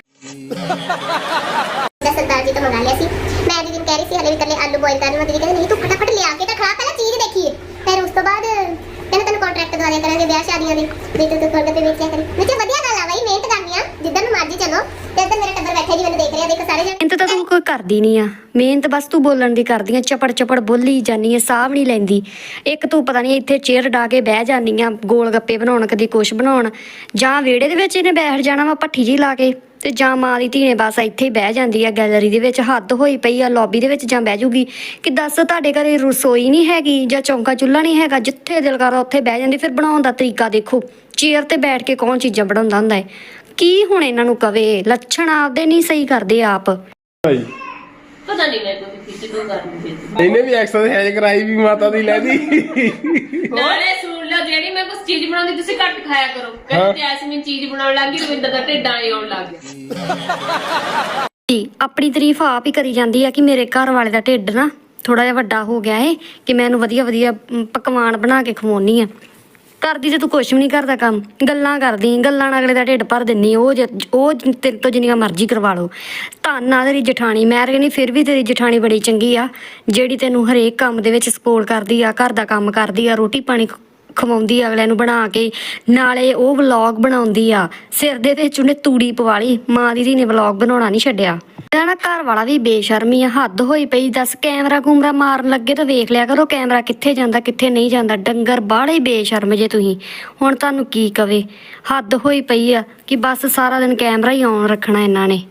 ਮੈਂ ਸਰਦਾਰ ਜੀ ਤੋਂ ਮੰਗਾ ਲਿਆ ਸੀ। ਮੈਂ ਦੀਦੀ ਨੂੰ ਕਹਿ ਰਹੀ ਸੀ ਹਲੇ ਵੀ ਕੱਲੇ ਆਲੂ ਬੋਇਲ ਕਰਨ ਨੂੰ ਦੀਦੀ ਕਹਿੰਦੇ ਨਹੀਂ ਤੂੰ ਫਟਾਫਟ ਲਿਆ ਕੇ ਤਾਂ ਖਾ ਪਹਿਲਾਂ ਚੀਜ਼ ਦੇਖੀਏ ਫਿਰ ਉਸ ਤੋਂ ਬਾਅਦ ਕਹਿੰਦੇ ਤੈਨੂੰ ਕੰਟਰੈਕਟ ਦਵਾ ਦਿਆ ਕਰਾਂਗੇ ਵਿਆਹ ਸ਼ਾਦੀਆਂ ਦੇ। ਵੀ ਤੂੰ ਤੂੰ ਤੁਹਾਡੇ ਤੇ ਵੇਚਿਆ ਕਰੀ। ਮੈਂ ਕਿਹਾ ਵਧੀਆ ਗੱਲ ਆ ਬਾਈ ਮਿਹਨਤ ਕਰਨੀ ਆ ਜਿੱਦਾਂ ਨੂੰ ਮਰਜ਼ੀ ਚਲੋ ਤੇ ਇੱਧਰ ਮੇਰਾ ਟੱਬਰ ਬੈਠਾ ਜੀ, ਮੈਨੂੰ ਦੇਖ ਰਿਹਾ ਦੇਖੋ ਸਾਰੇ ਜਣੇ। ਮਿਹਨਤ ਤਾਂ ਤੂੰ ਕੋਈ ਕਰਦੀ ਨਹੀਂ ਆ। ਮਿਹਨਤ ਬਸ ਤੂੰ ਬੋਲਣ ਦੀ ਕਰਦੀ ਆ, ਚਪੜ ਚਪੜ ਬੋਲੀ ਜਾਨੀ ਆ ਸਾਹ ਵੀ ਨਹੀਂ ਲੈਂਦੀ। ਇੱਕ ਤੂੰ ਪਤਾ ਨਹੀਂ ਇੱਥੇ ਚੇਅਰ ਡਾ ਕੇ ਬਹਿ ਜਾਨੀ ਆ, ਗੋਲ ਗੱਪੇ ਬਣਾਉਣ, ਕਦੀ ਕੁਛ ਬਣਾਉਣ। ਜਾਂ ਵਿਹੜੇ ਦੇ ਵਿੱਚ ਇਹਨੇ ਬੈਠ ਜਾਣਾ ਵਾ ਭੱਠੀ ਜੀ ਲਾ ਕੇ, ਤੇ ਜਾਂ ਮਾਂ ਦੀ ਧੀ ਨੇ ਬਸ ਇੱਥੇ ਹੀ ਬਹਿ ਜਾਂਦੀ ਆ, ਗੈਲਰੀ ਦੇ ਵਿੱਚ ਹੱਦ ਹੋਈ ਪਈ ਆ ਲੌਬੀ ਦੇ ਵਿੱਚ ਜਾਂ ਬਹਿ ਜੂਗੀ। ਕਿ ਦੱਸ ਤੁਹਾਡੇ ਘਰੇ ਰਸੋਈ ਨਹੀਂ ਹੈਗੀ, ਜਾਂ ਚੌਂਕਾ ਚੁੱਲ੍ਹਾ ਨਹੀਂ ਹੈਗਾ, ਜਿੱਥੇ ਦਿਲ ਕਰਦਾ ਉੱਥੇ ਬਹਿ ਜਾਂਦੀ, ਫਿਰ ਬਣਾਉਣ ਦਾ ਤਰੀਕਾ ਦੇਖੋ। ਚੇਅਰ ਤੇ ਬੈਠ ਕੇ ਕੌਣ ਚੀਜ਼ਾਂ ਬਣਾਉਂਦਾ ਹੁੰਦਾ ਹੈ ਕੀ ਹੁਣ ਇਹਨਾਂ ਨੂੰ ਕਵੇ? ਲੱਛਣ ਆਪਦੇ ਨਹੀਂ ਸਹੀ ਕਰਦੇ ਆਪ। ਭਾਈ। ਪਤਾ ਨਹੀਂ ਮੈਂ ਕੋਈ ਫਿੱਟ ਤੋਂ ਕਰਨੀ ਫਿਰ ਇਹਨੇ ਵੀ ਐਕਸਰਸਾਈਜ਼ ਕਰਾਈ ਵੀ ਮਾਤਾ ਦੀ ਲੈਦੀ ਨਾਲੇ ਸੁਣ ਲਓ ਜਿਹੜੀ ਮੈਂ ਕੁਝ ਚੀਜ਼ ਬਣਾਉਂਦੀ ਤੁਸੀਂ ਘੱਟ ਖਾਇਆ ਕਰੋ। ਕਹਿੰਦੇ ਜੈਸਮੀਨ ਚੀਜ਼ ਬਣਾਉਣ ਲੱਗੀ ਰਵਿੰਦਰ ਦਾ ਢਿੱਡਾਂ ਹੀ ਆਉਣ ਲੱਗ ਗਿਆ। ਜੀ ਆਪਣੀ ਤਾਰੀਫ ਆਪ ਹੀ ਕਰੀ ਜਾਂਦੀ ਆ ਕਿ ਮੇਰੇ ਘਰ ਵਾਲੇ ਦਾ ਢਿੱਡ ਨਾ ਥੋੜਾ ਜਿਹਾ ਵੱਡਾ ਹੋ ਗਿਆ ਏ ਕਿ ਮੈਂ ਇਹਨੂੰ ਵਧੀਆ ਵਧੀਆ ਪਕਵਾਨ ਬਣਾ ਕੇ ਖਵਾਉਣੀ ਆ। ਕਰਦੀ ਤੇ ਤੂੰ ਕੁਛ ਵੀ ਨਹੀਂ ਕਰਦਾ ਕੰਮ। ਗੱਲਾਂ ਕਰਦੀ, ਗੱਲਾਂ ਨਾਲ ਅਗਲੇ ਦਾ ਢਿੱਡ ਭਰ ਦਿੰਨੀ ਉਹ ਜੇ- ਉਹ ਤੇਰੇ ਤੋਂ ਜਿੰਨੀਆਂ ਮਰਜ਼ੀ ਕਰਵਾ ਲਓ। ਧੰਨ ਆ ਤੇਰੀ ਜਠਾਣੀ। ਮੈਂ ਕਹਿੰਦੀ, ਫਿਰ ਵੀ ਤੇਰੀ ਜਠਾਣੀ ਬੜੀ ਚੰਗੀ ਆ, ਜਿਹੜੀ ਤੈਨੂੰ ਹਰੇਕ ਕੰਮ ਦੇ ਵਿੱਚ ਸਪੋਰਟ ਕਰਦੀ ਆ, ਘਰ ਦਾ ਕੰਮ ਕਰਦੀ ਆ, ਰੋਟੀ ਪਾਣੀ ਖ- ਖਵਾਉਂਦੀ ਆ ਅਗਲਿਆਂ ਨੂੰ ਬਣਾ ਕੇ। ਨਾਲੇ ਉਹ ਵਲੌਗ ਬਣਾਉਂਦੀ ਆ। ਸਿਰ ਦੇ ਵਿੱਚ ਉਹਨੇ ਤੂੜੀ ਪਵਾ ਲਈ। ਮਾਂ ਦੀ ਧੀ ਨੇ ਵਲੌਗ ਬਣਾਉਣਾ ਨਹੀਂ ਛੱਡਿਆ। ਇਹਦਾ ਨਾ ਘਰ ਵਾਲਾ ਵੀ ਬੇਸ਼ਰਮੀ ਆ। ਹੱਦ ਹੋਈ ਪਈ ਦੱਸ ਕੈਮਰਾ ਕੂਮਰਾ ਮਾਰਨ ਲੱਗੇ ਤਾਂ ਵੇਖ ਲਿਆ ਕਰੋ ਕੈਮਰਾ ਕਿੱਥੇ ਜਾਂਦਾ ਕਿੱਥੇ ਨਹੀਂ ਜਾਂਦਾ। ਡੰਗਰ ਬਾਹਲੇ ਹੀ ਬੇਸ਼ਰਮ ਜੇ ਤੁਸੀਂ। ਹੁਣ ਤੁਹਾਨੂੰ ਕੀ ਕਵੇ? ਹੱਦ ਹੋਈ ਪਈ ਆ ਕਿ ਬਸ ਸਾਰਾ ਦਿਨ ਕੈਮਰਾ ਹੀ ਆਨ ਰੱਖਣਾ ਇਹਨਾਂ ਨੇ।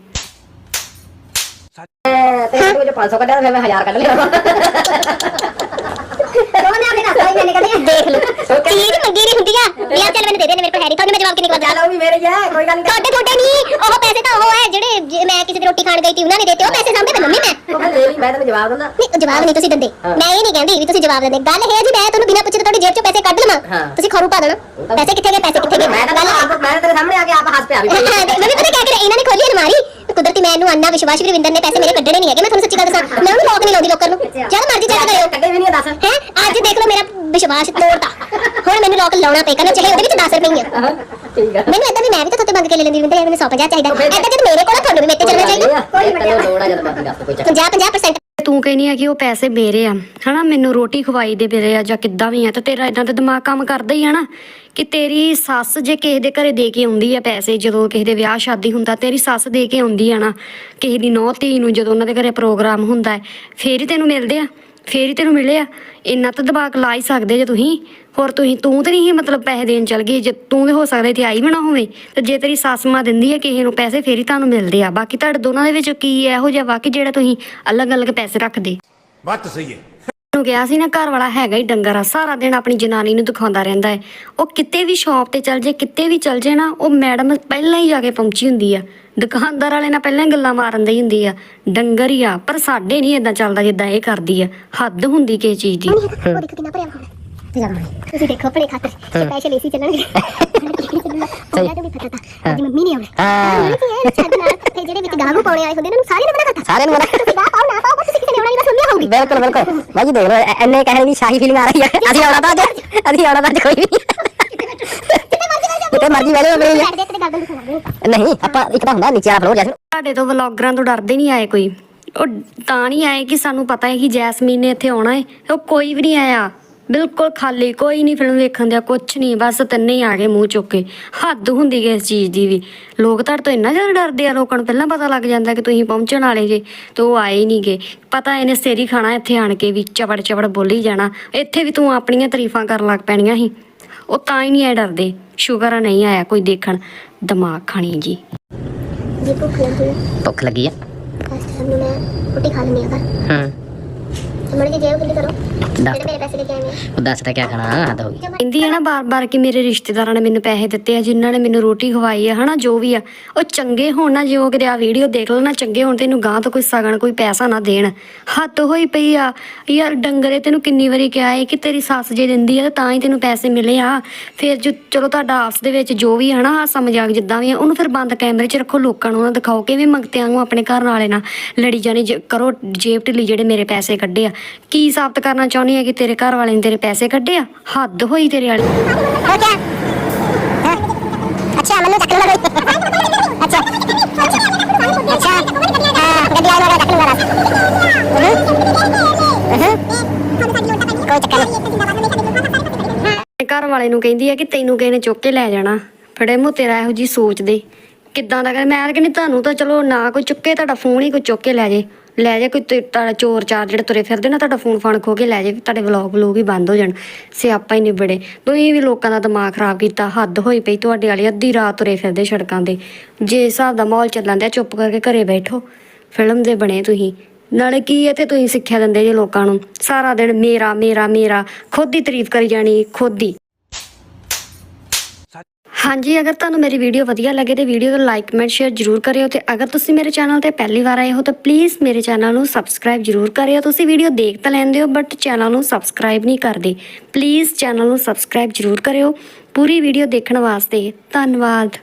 ਤੇ ਉਹ ਜੋ 500 ਕੱਢਿਆ ਫਿਰ ਮੈਂ 1000 ਕੱਢ ਲਿਆ। ਦੋਨੇ ਆਪਣੇ ਦੱਸ ਹੋਈ ਮੈਨੇ ਕਹਿੰਦੇ ਦੇਖ ਲਓ ਚੀਜ਼ ਮੰਗੀ ਨਹੀਂ ਹੁੰਦੀ ਆ ਯਾਰ ਚੱਲ ਮੈਨੂੰ ਦੇ ਦੇ ਮੇਰੇ ਕੋਲ ਹੈ ਨਹੀਂ ਤੁਹਾਨੂੰ ਮੈਂ ਜਵਾਬ ਕਿੰਨੇ ਵਾਰ ਚੱਲ ਵੀ ਮੇਰੇ ਹੈ ਕੋਈ ਗੱਲ ਨਹੀਂ ਤੁਹਾਡੇ ਤੁਹਾਡੇ ਨਹੀਂ ਉਹ ਪੈਸੇ ਤਾਂ ਉਹ ਹੈ ਜਿਹੜੇ ਜੇ ਮੈਂ ਕਿਸੇ ਦੀ ਰੋਟੀ ਖਾਣ ਗਈ ਸੀ ਉਹਨਾਂ ਨੇ ਦਿੱਤੇ ਉਹ ਪੈਸੇ ਸਾਹਮਣੇ ਤੇ ਮੰਮੀ ਮੈਂ ਫਿਰ ਲੈ ਲਈ ਮੈਂ ਤੈਨੂੰ ਜਵਾਬ ਦਿੰਦਾ ਨਹੀਂ ਜਵਾਬ ਨਹੀਂ ਤੁਸੀਂ ਦਿੰਦੇ ਮੈਂ ਇਹ ਨਹੀਂ ਕਹਿੰਦੀ ਵੀ ਤੁਸੀਂ ਜਵਾਬ ਦਿੰਦੇ ਗੱਲ ਇਹ ਹੈ ਜੀ ਮੈਂ ਤੁਹਾਨੂੰ ਬਿਨਾਂ ਪੁੱਛੇ ਤੁਹਾਡੀ ਜੇਬ ਚੋਂ ਪੈਸੇ ਕੱਢ ਲਵਾਂ। ਤੁਸੀਂ ਖਰੂ ਪਾ ਦੇਣਾ ਪੈਸੇ ਕਿੱਥੇ ਗਏ ਪੈਸੇ ਕਿੱਥੇ ਗਏ ਮੈਂ ਤਾਂ ਮੈਂ ਤਾਂ ਤੇਰੇ ਸਾਹਮਣੇ ਆ ਕੇ ਆਪ ਹੱਸ ਪਿਆ ਵੀ ਤੇ ਮੈਂ ਵੀ ਪਤਾ ਕਿਆ ਕਰਿਆ ਇਹਨਾਂ ਨੇ ਖੋਲੀ ਅਲਮਾਰੀ ਕੁਦਰਤੀ ਮੈਨੂੰ ਅੰਨਾ ਵਿਸ਼ਵਾਸ ਵੀ ਰਵਿੰਦਰ ਨੇ ਪੈਸੇ ਮੇਰੇ ਕੱਢਣੇ ਨਹੀਂ ਹੈਗੇ ਮੈਂ ਤੁਹਾਨੂੰ ਸੱਚੀ ਗੱਲ ਦੱਸਾਂ ਮੈਂ ਉਹਨੂੰ ਲੋਕ ਨਹੀਂ ਲਾਉਂਦੀ ਲੋਕਾਂ ਨੂੰ। ਜਦ ਮਰਜ਼ੀ ਚੈੱਕ ਕਰਿਓ ਕੱਢੇ ਵੀ ਨਹੀਂ ਦੱਸ। ਹੈ? ਅੱਜ ਦੇਖ ਲਓ ਮੇਰਾ ਵਿਸ਼ਵਾਸ ਤੋੜਤਾ। ਹੁਣ ਮੈਨੂੰ ਲੋਕ ਲਾਉਣਾ ਪਏਗਾ ਨਾ ਚਾਹੇ ਉਹਦੇ ਵਿੱਚ 10 ਰੁਪਏ ਹੀ ਆ। ਠੀਕ ਆ। ਮੈਨੂੰ ਏਦਾਂ ਵੀ ਮੈਂ ਵੀ ਤਾਂ ਤੁਹਾਡੇ ਮੰਗ ਕੇ ਲੈ ਲੈਂਦੀ ਰਵਿੰਦਰ ਮੈਨੂੰ 100 ਚਾਹੀਦਾ। ਏਦਾਂ ਜਦ ਮੇਰੇ ਕੋਲ ਤੁਹਾਨੂੰ ਵੀ ਮੇਰੇ ਤੇ ਚੱਲਣਾ ਚਾਹੀਦਾ। ਕੋਈ ਲੋੜ ਆ ਜਦ ਮਰਜ਼ੀ ਦੱਸ ਕੋਈ ਚੱਕਰ 50 50% ਤੂੰ ਕਹਿੰਦੀ ਆ ਕਿ ਉਹ ਪੈਸੇ ਮੇਰੇ ਆ। ਹਨਾ, ਮੈਨੂੰ ਰੋਟੀ ਖਵਾਈ ਦੇ ਮੇਰੇ ਆ ਜਾਂ ਕਿੱਦਾਂ ਵੀ ਆ ਤਾਂ ਤੇਰਾ ਇਦਾਂ ਦਾ ਦਿਮਾਗ ਕੰਮ ਕਰਦਾ ਹੀ ਆ ਨਾ ਕਿ ਤੇਰੀ ਸੱਸ ਜੇ ਕਿਸੇ ਦੇ ਘਰੇ ਦੇ ਕੇ ਆਉਂਦੀ ਆ ਪੈਸੇ, ਜਦੋਂ ਕਿਸੇ ਦੇ ਵਿਆਹ, ਸ਼ਾਦੀ ਹੁੰਦਾ, ਤੇਰੀ ਸੱਸ ਦੇ ਕੇ ਆਉਂਦੀ ਆ ਨਾ, ਕਿਸੇ ਦੀ ਨੌਂ ਧੀ ਨੂੰ ਜਦੋਂ ਉਹਨਾਂ ਦੇ ਘਰੇ ਪ੍ਰੋਗਰਾਮ ਹੁੰਦਾ ਹੈ, ਫੇਰ ਹੀ ਤੈਨੂੰ ਮਿਲਦੇ ਆ। ਫੇਰ ਹੀ ਤੈਨੂੰ ਮਿਲੇ ਆ। ਇੰਨਾ ਤਾਂ ਦਿਮਾਗ ਲਾ ਹੀ ਸਕਦੇ ਜੇ ਤੁਸੀਂ। ਹੋਰ ਤੁਸੀਂ ਤੂੰ ਤੇ ਨਹੀਂ ਮਤਲਬ ਪੈਸੇ ਦੇਣ ਚਲ ਗਈ। ਜੇ ਤੂੰ ਤੇ ਹੋ ਸਕਦਾ ਇੱਥੇ ਆਈ ਵੀ ਨਾ ਹੋਵੇ ਤੇ ਜੇ ਤੇਰੀ ਸੱਸ ਮਾਂ ਦਿੰਦੀ ਹੈ ਕਿਸੇ ਨੂੰ ਪੈਸੇ ਫੇਰ ਹੀ ਤੁਹਾਨੂੰ ਮਿਲਦੇ ਆ। ਬਾਕੀ ਤੁਹਾਡੇ ਦੋਨਾਂ ਦੇ ਵਿੱਚ ਕੀ ਇਹੋ ਜਿਹਾ ਵਾ ਕਿ ਜਿਹੜਾ ਤੁਸੀਂ ਅਲੱਗ-ਅਲੱਗ ਪੈਸੇ ਰੱਖਦੇ। ਬਾਤ ਸਹੀ ਹੈ। ਨੂੰ ਕਿਹਾ ਸੀ ਨਾ ਘਰ ਵਾਲਾ ਹੈਗਾ ਹੀ ਡੰਗਰ ਆ। ਸਾਰਾ ਦਿਨ ਆਪਣੀ ਜਨਾਨੀ ਨੂੰ ਦਿਖਾਉਂਦਾ ਰਹਿੰਦਾ ਹੈ। ਉਹ ਕਿਤੇ ਵੀ ਸ਼ਾਪ ਤੇ ਚੱਲ ਜੇ ਕਿਤੇ ਵੀ ਚੱਲ ਜੇ ਨਾ ਉਹ ਮੈਡਮ ਪਹਿਲਾਂ ਹੀ ਜਾ ਕੇ ਪਹੁੰਚੀ ਹੁੰਦੀ ਆ। ਦੁਕਾਨਦਾਰ ਵਾਲੇ ਨਾਲ ਪਹਿਲਾਂ ਹੀ ਗੱਲਾਂ ਮਾਰਨ ਦੀ ਹੁੰਦੀ ਆ। ਡੰਗਰ ਹੀ ਆ ਪਰ ਸਾਡੇ ਨਹੀਂ ਇਦਾਂ ਚੱਲਦਾ ਜਿੱਦਾਂ ਇਹ ਕਰਦੀ ਆ। ਹੱਦ ਹੁੰਦੀ ਕਿਸੇ ਚੀਜ਼ ਦੀ। ਉਹ ਦੇਖੋ ਕਿੰਨਾ ਭਰਿਆ ਹੋਣਾ। ਤੇ ਜਾਣਾ ਤੁਸੀਂ ਦੇਖੋ ਆਪਣੇ ਖਾਤਰ। ਸਪੈਸ਼ਲ ਏਸੀ ਚੱਲਣਗੇ। ਸਹੀ ਵੀ ਪਤਾ ਤਾਂ ਅੱਜ ਮੰਮੀ ਨਹੀਂ ਆਉਣਾ। ਹਾਂ। ਮੰਮੀ ਜੀ ਇਹ ਛੱਡ ਨਾਲ ਤੇ ਜਿਹੜੇ ਵਿੱਚ ਗਾਹੂ ਪਾਉਣੇ ਆਏ ਹੁੰਦੇ ਨੇ ਉਹਨਾਂ ਨੂੰ ਸਾਰਿਆਂ ਨੇ ਮਨਾ ਕਰਤਾ। ਸਾਰਿਆਂ ਨੂੰ ਮਨਾ ਤੁਸੀਂ ਗਾਹ ਪਾਓ ਨਾ ਪਾਓ ਬਸ ਤੁਸੀਂ ਕਿਸੇ ਨੇ ਆਉਣਾ ਨਹੀਂ ਬਸ ਮੰਮੀ ਆਊਗੀ। ਬਿਲਕੁਲ ਬਿਲਕੁਲ। ਬਾਜੀ ਦੇਖ ਲਓ ਐਨੇ ਕਹਿਣ ਦੀ ਸ਼ਾਹੀ ਫੀਲਿੰਗ ਆ ਰਹੀ ਹੈ। ਅਸੀਂ ਆਉਣਾ ਤਾਂ ਅੱਜ। ਅਸੀਂ ਆਉਣਾ ਤਾਂ ਅੱਜ ਕੋਈ ਵੀ ਜਿੱਥੇ ਮਰਜ਼ੀ ਬਹਿ ਜਾਓ ਮੇਰੀ ਦੇ ਨਹੀਂ ਆਪਾਂ ਇੱਕ ਤਾਂ ਹੁੰਦਾ ਨੀਚੇ ਵਾਲਾ ਫਲੋਰ ਜੈਸਨ ਸਾਡੇ ਤੋਂ ਵਲੌਗਰਾਂ ਤੋਂ ਡਰਦੇ ਨਹੀਂ ਆਏ ਕੋਈ। ਉਹ ਤਾਂ ਨਹੀਂ ਆਏ ਕਿ ਸਾਨੂੰ ਪਤਾ ਹੈ ਕਿ ਜੈਸਮੀਨ ਨੇ ਇੱਥੇ ਆਉਣਾ ਹੈ। ਉਹ ਕੋਈ ਵੀ ਨਹੀਂ ਆਇਆ। ਬਿਲਕੁਲ ਖਾਲੀ ਕੋਈ ਨਹੀਂ ਫਿਲਮ ਵੇਖਣ ਦਿਆ ਕੁਛ ਨਹੀਂ ਬਸ ਤਿੰਨੇ ਹੀ ਆ ਗਏ ਮੂੰਹ ਚੁੱਕ ਕੇ। ਹੱਦ ਹੁੰਦੀ ਹੈ ਇਸ ਚੀਜ਼ ਦੀ ਵੀ। ਲੋਕ ਤੁਹਾਡੇ ਤੋਂ ਇੰਨਾ ਜ਼ਿਆਦਾ ਡਰਦੇ ਆ ਲੋਕਾਂ ਨੂੰ ਪਹਿਲਾਂ ਪਤਾ ਲੱਗ ਜਾਂਦਾ ਕਿ ਤੁਸੀਂ ਪਹੁੰਚਣ ਵਾਲੇ ਜੇ ਤੇ ਉਹ ਆਏ ਨਹੀਂ ਗੇ। ਪਤਾ ਇਹਨੇ ਸੇਰੀ ਖਾਣਾ ਇੱਥੇ ਆਣ ਕੇ ਵੀ ਚਵੜ ਚਵੜ ਬੋਲੀ ਜਾਣਾ। ਇੱਥੇ ਵੀ ਤੂੰ ਆਪਣੀਆਂ ਤਾਰੀਫਾਂ ਕਰਨ ਲੱਗ ਪੈਣੀਆਂ ਸੀ। ਉਹ ਤਾਂ ਹੀ ਨਹੀਂ ਆਏ ਡਰਦੇ। ਸ਼ੁਕਰ ਆ ਨਹੀਂ ਆਇਆ ਕੋਈ ਦੇਖਣ। ਦਿਮਾਗ ਖਾਣੀ ਜੀ। ਜੀ ਭੁੱਖ ਲੱਗੀ ਭੁੱਖ ਲੱਗੀ ਆ? ਫਸਟ ਸਭ ਨੂੰ ਮੈਂ ਰੋਟੀ ਖਾ ਲੈਣੀ ਆ ਘਰ। ਹਾਂ। ਮੜ ਕੇ ਜੇਬ ਖੁੱਲੀ ਕਰੋ। ਦੱਸ। ਜਿਹੜੇ ਮੇਰੇ ਪੈਸੇ ਲੈ ਕੇ ਆਏ ਨੇ। ਉਹ ਦੱਸ ਤਾਂ ਕਿਆ ਖਾਣਾ ਹੱਦ ਹੋ ਗਈ। ਕਹਿੰਦੀ ਹੈ ਨਾ ਬਾਰ-ਬਾਰ ਕਿ ਮੇਰੇ ਰਿਸ਼ਤੇਦਾਰਾਂ ਨੇ ਮੈਨੂੰ ਪੈਸੇ ਦਿੱਤੇ ਆ ਜਿਨ੍ਹਾਂ ਨੇ ਮੈਨੂੰ ਰੋਟੀ ਖਵਾਈ ਆ ਹਨਾ ਜੋ ਵੀ ਆ। ਉਹ ਚੰਗੇ ਹੋਣ ਨਾ ਜੋ ਕਿਤੇ ਆ ਵੀਡੀਓ ਦੇਖ ਲਓ ਨਾ ਚੰਗੇ ਹੋਣ ਤੈਨੂੰ ਗਾਂ ਤੋਂ ਕੋਈ ਸਗਣ ਕੋਈ ਪੈਸਾ ਨਾ ਦੇਣ। ਹੱਦ ਹੋਈ ਪਈ ਆ ਯਾਰ ਡੰਗਰੇ ਤੈਨੂੰ ਕਿੰਨੀ ਵਾਰੀ ਕਿਹਾ ਏ ਕਿ ਤੇਰੀ ਸੱਸ ਜੇ ਦਿੰਦੀ ਆ ਤਾਂ ਤਾਂ ਹੀ ਤੈਨੂੰ ਪੈਸੇ ਮਿਲੇ ਆ। ਫਿਰ ਜੋ ਚਲੋ ਤੁਹਾਡਾ ਆਪਸ ਦੇ ਵਿੱਚ ਜੋ ਵੀ ਹੈ ਨਾ ਹਾਸਾ ਮਜ਼ਾਕ ਜਿੱਦਾਂ ਵੀ ਆ ਉਹਨੂੰ ਫਿਰ ਬੰਦ ਕੈਮਰੇ 'ਚ ਰੱਖੋ ਲੋਕਾਂ ਨੂੰ ਨਾ ਦਿਖਾਓ ਕਿਵੇਂ ਮੰਗਤਿਆਂ ਨੂੰ ਆਪਣੇ ਘਰ ਵਾਲੇ ਨਾਲ ਲੜੀ ਜਾਣੀ ਕਰੋ ਜੇਬ ਢਿੱਲੀ ਜਿਹੜੇ ਮੇਰੇ ਪੈਸੇ ਕੱਢੇ ਆ। ਕੀ ਸਾਬਤ ਕਰਨਾ ਚਾਹੁੰਦੀ ਹੈ ਕਿ ਤੇਰੇ ਘਰ ਵਾਲੇ ਨੇ ਤੇਰੇ ਪੈਸੇ ਕੱਢੇ ਆ? ਹੱਦ ਹੋਈ ਤੇਰੇ ਵਾਲੀ। ਹੋ ਗਿਆ ਹਾਂ। ਅੱਛਾ ਮੈਨੂੰ ਚੱਕ ਲਓ ਅੱਛਾ। ਅੱਛਾ ਹਾਂ ਗੱਡੀ ਆ ਲਗਾ ਚੱਕ ਲਓ ਕੋਈ ਚੱਕਰ ਨਹੀਂ। ਆਪਣੇ ਘਰ ਵਾਲੇ ਨੂੰ ਕਹਿੰਦੀ ਆ ਕਿ ਤੈਨੂੰ ਕਿਸੇ ਨੇ ਚੁੱਕ ਕੇ ਲੈ ਜਾਣਾ। ਫੜੇ ਮੂੰ ਤੇਰਾ ਇਹੋ ਜੀ ਸੋਚ ਦੇ। ਕਿੱਦਾਂ ਦਾ ਕਰ? ਮੈਂ ਤਾਂ ਕਹਿੰਦੀ ਤੁਹਾਨੂੰ ਤਾਂ ਚਲੋ ਨਾ ਕੋਈ ਚੁੱਕੇ ਤੁਹਾਡਾ ਫੋਨ ਹੀ ਕੋਈ ਚੁੱਕ ਕੇ ਲੈ ਜੇ। ਲੈ ਜੇ ਕੋਈ ਤੇ- ਤੁਹਾਡਾ ਚੋਰ ਚਾਰ ਜਿਹੜੇ ਤੁਰੇ ਫਿਰਦੇ ਨਾ, ਤੁਹਾਡਾ ਫੋਨ ਫਾਨ ਖੋ ਕੇ ਲੈ ਜੇ, ਤੁਹਾਡੇ ਵਲੌਗ ਵਲੂਗ ਹੀ ਬੰਦ ਹੋ ਜਾਣ, ਸਿਆਪਾ ਹੀ ਨਿਬੜੇ। ਤੁਸੀਂ ਵੀ ਲੋਕਾਂ ਦਾ ਦਿਮਾਗ ਖਰਾਬ ਕੀਤਾ, ਹੱਦ ਹੋਈ ਪਈ ਤੁਹਾਡੇ ਵਾਲੀ, ਅੱਧੀ ਰਾਤ ਤੁਰੇ ਫਿਰਦੇ ਸੜਕਾਂ ਤੇ। ਜੇ ਹਿਸਾਬ ਦਾ ਮਾਹੌਲ ਚੱਲਣ ਦਿਆ, ਚੁੱਪ ਕਰਕੇ ਘਰੇ ਬੈਠੋ, ਫਿਲਮ ਦੇ ਬਣੇ ਤੁਸੀਂ। ਨਾਲੇ ਕੀ ਹੈ ਤੇ ਤੁਸੀਂ ਸਿੱਖਿਆ ਦਿੰਦੇ ਜੇ ਲੋਕਾਂ ਨੂੰ? ਸਾਰਾ ਦਿਨ ਮੇਰਾ ਮੇਰਾ ਮੇਰਾ, ਖੁਦ ਦੀ ਤਾਰੀਫ ਕਰੀ ਜਾਣੀ, ਖੁਦ ਹੀ ਹਾਂਜੀ, ਅਗਰ ਤੁਹਾਨੂੰ ਮੇਰੀ ਵੀਡੀਓ ਵਧੀਆ ਲੱਗੇ ਤੇ ਵੀਡੀਓ ਨੂੰ ਲਾਈਕ ਕਮੈਂਟ ਸ਼ੇਅਰ ਜਰੂਰ ਕਰਿਓ ਤੇ ਅਗਰ ਤੁਸੀਂ ਮੇਰੇ ਚੈਨਲ ਤੇ ਪਹਿਲੀ ਵਾਰ ਆਏ ਹੋ ਤਾਂ ਪਲੀਜ਼ ਮੇਰੇ ਚੈਨਲ ਨੂੰ ਸਬਸਕ੍ਰਾਈਬ ਜਰੂਰ ਕਰਿਓ। ਤੁਸੀਂ ਵੀਡੀਓ ਦੇਖ ਤਾਂ ਲੈਂਦੇ ਹੋ ਬਟ ਚੈਨਲ ਨੂੰ ਸਬਸਕ੍ਰਾਈਬ ਨਹੀਂ ਕਰਦੇ। ਪਲੀਜ਼ ਚੈਨਲ ਨੂੰ ਸਬਸਕ੍ਰਾਈਬ ਜਰੂਰ ਕਰਿਓ। ਪੂਰੀ ਵੀਡੀਓ ਦੇਖਣ ਵਾਸਤੇ ਧੰਨਵਾਦ।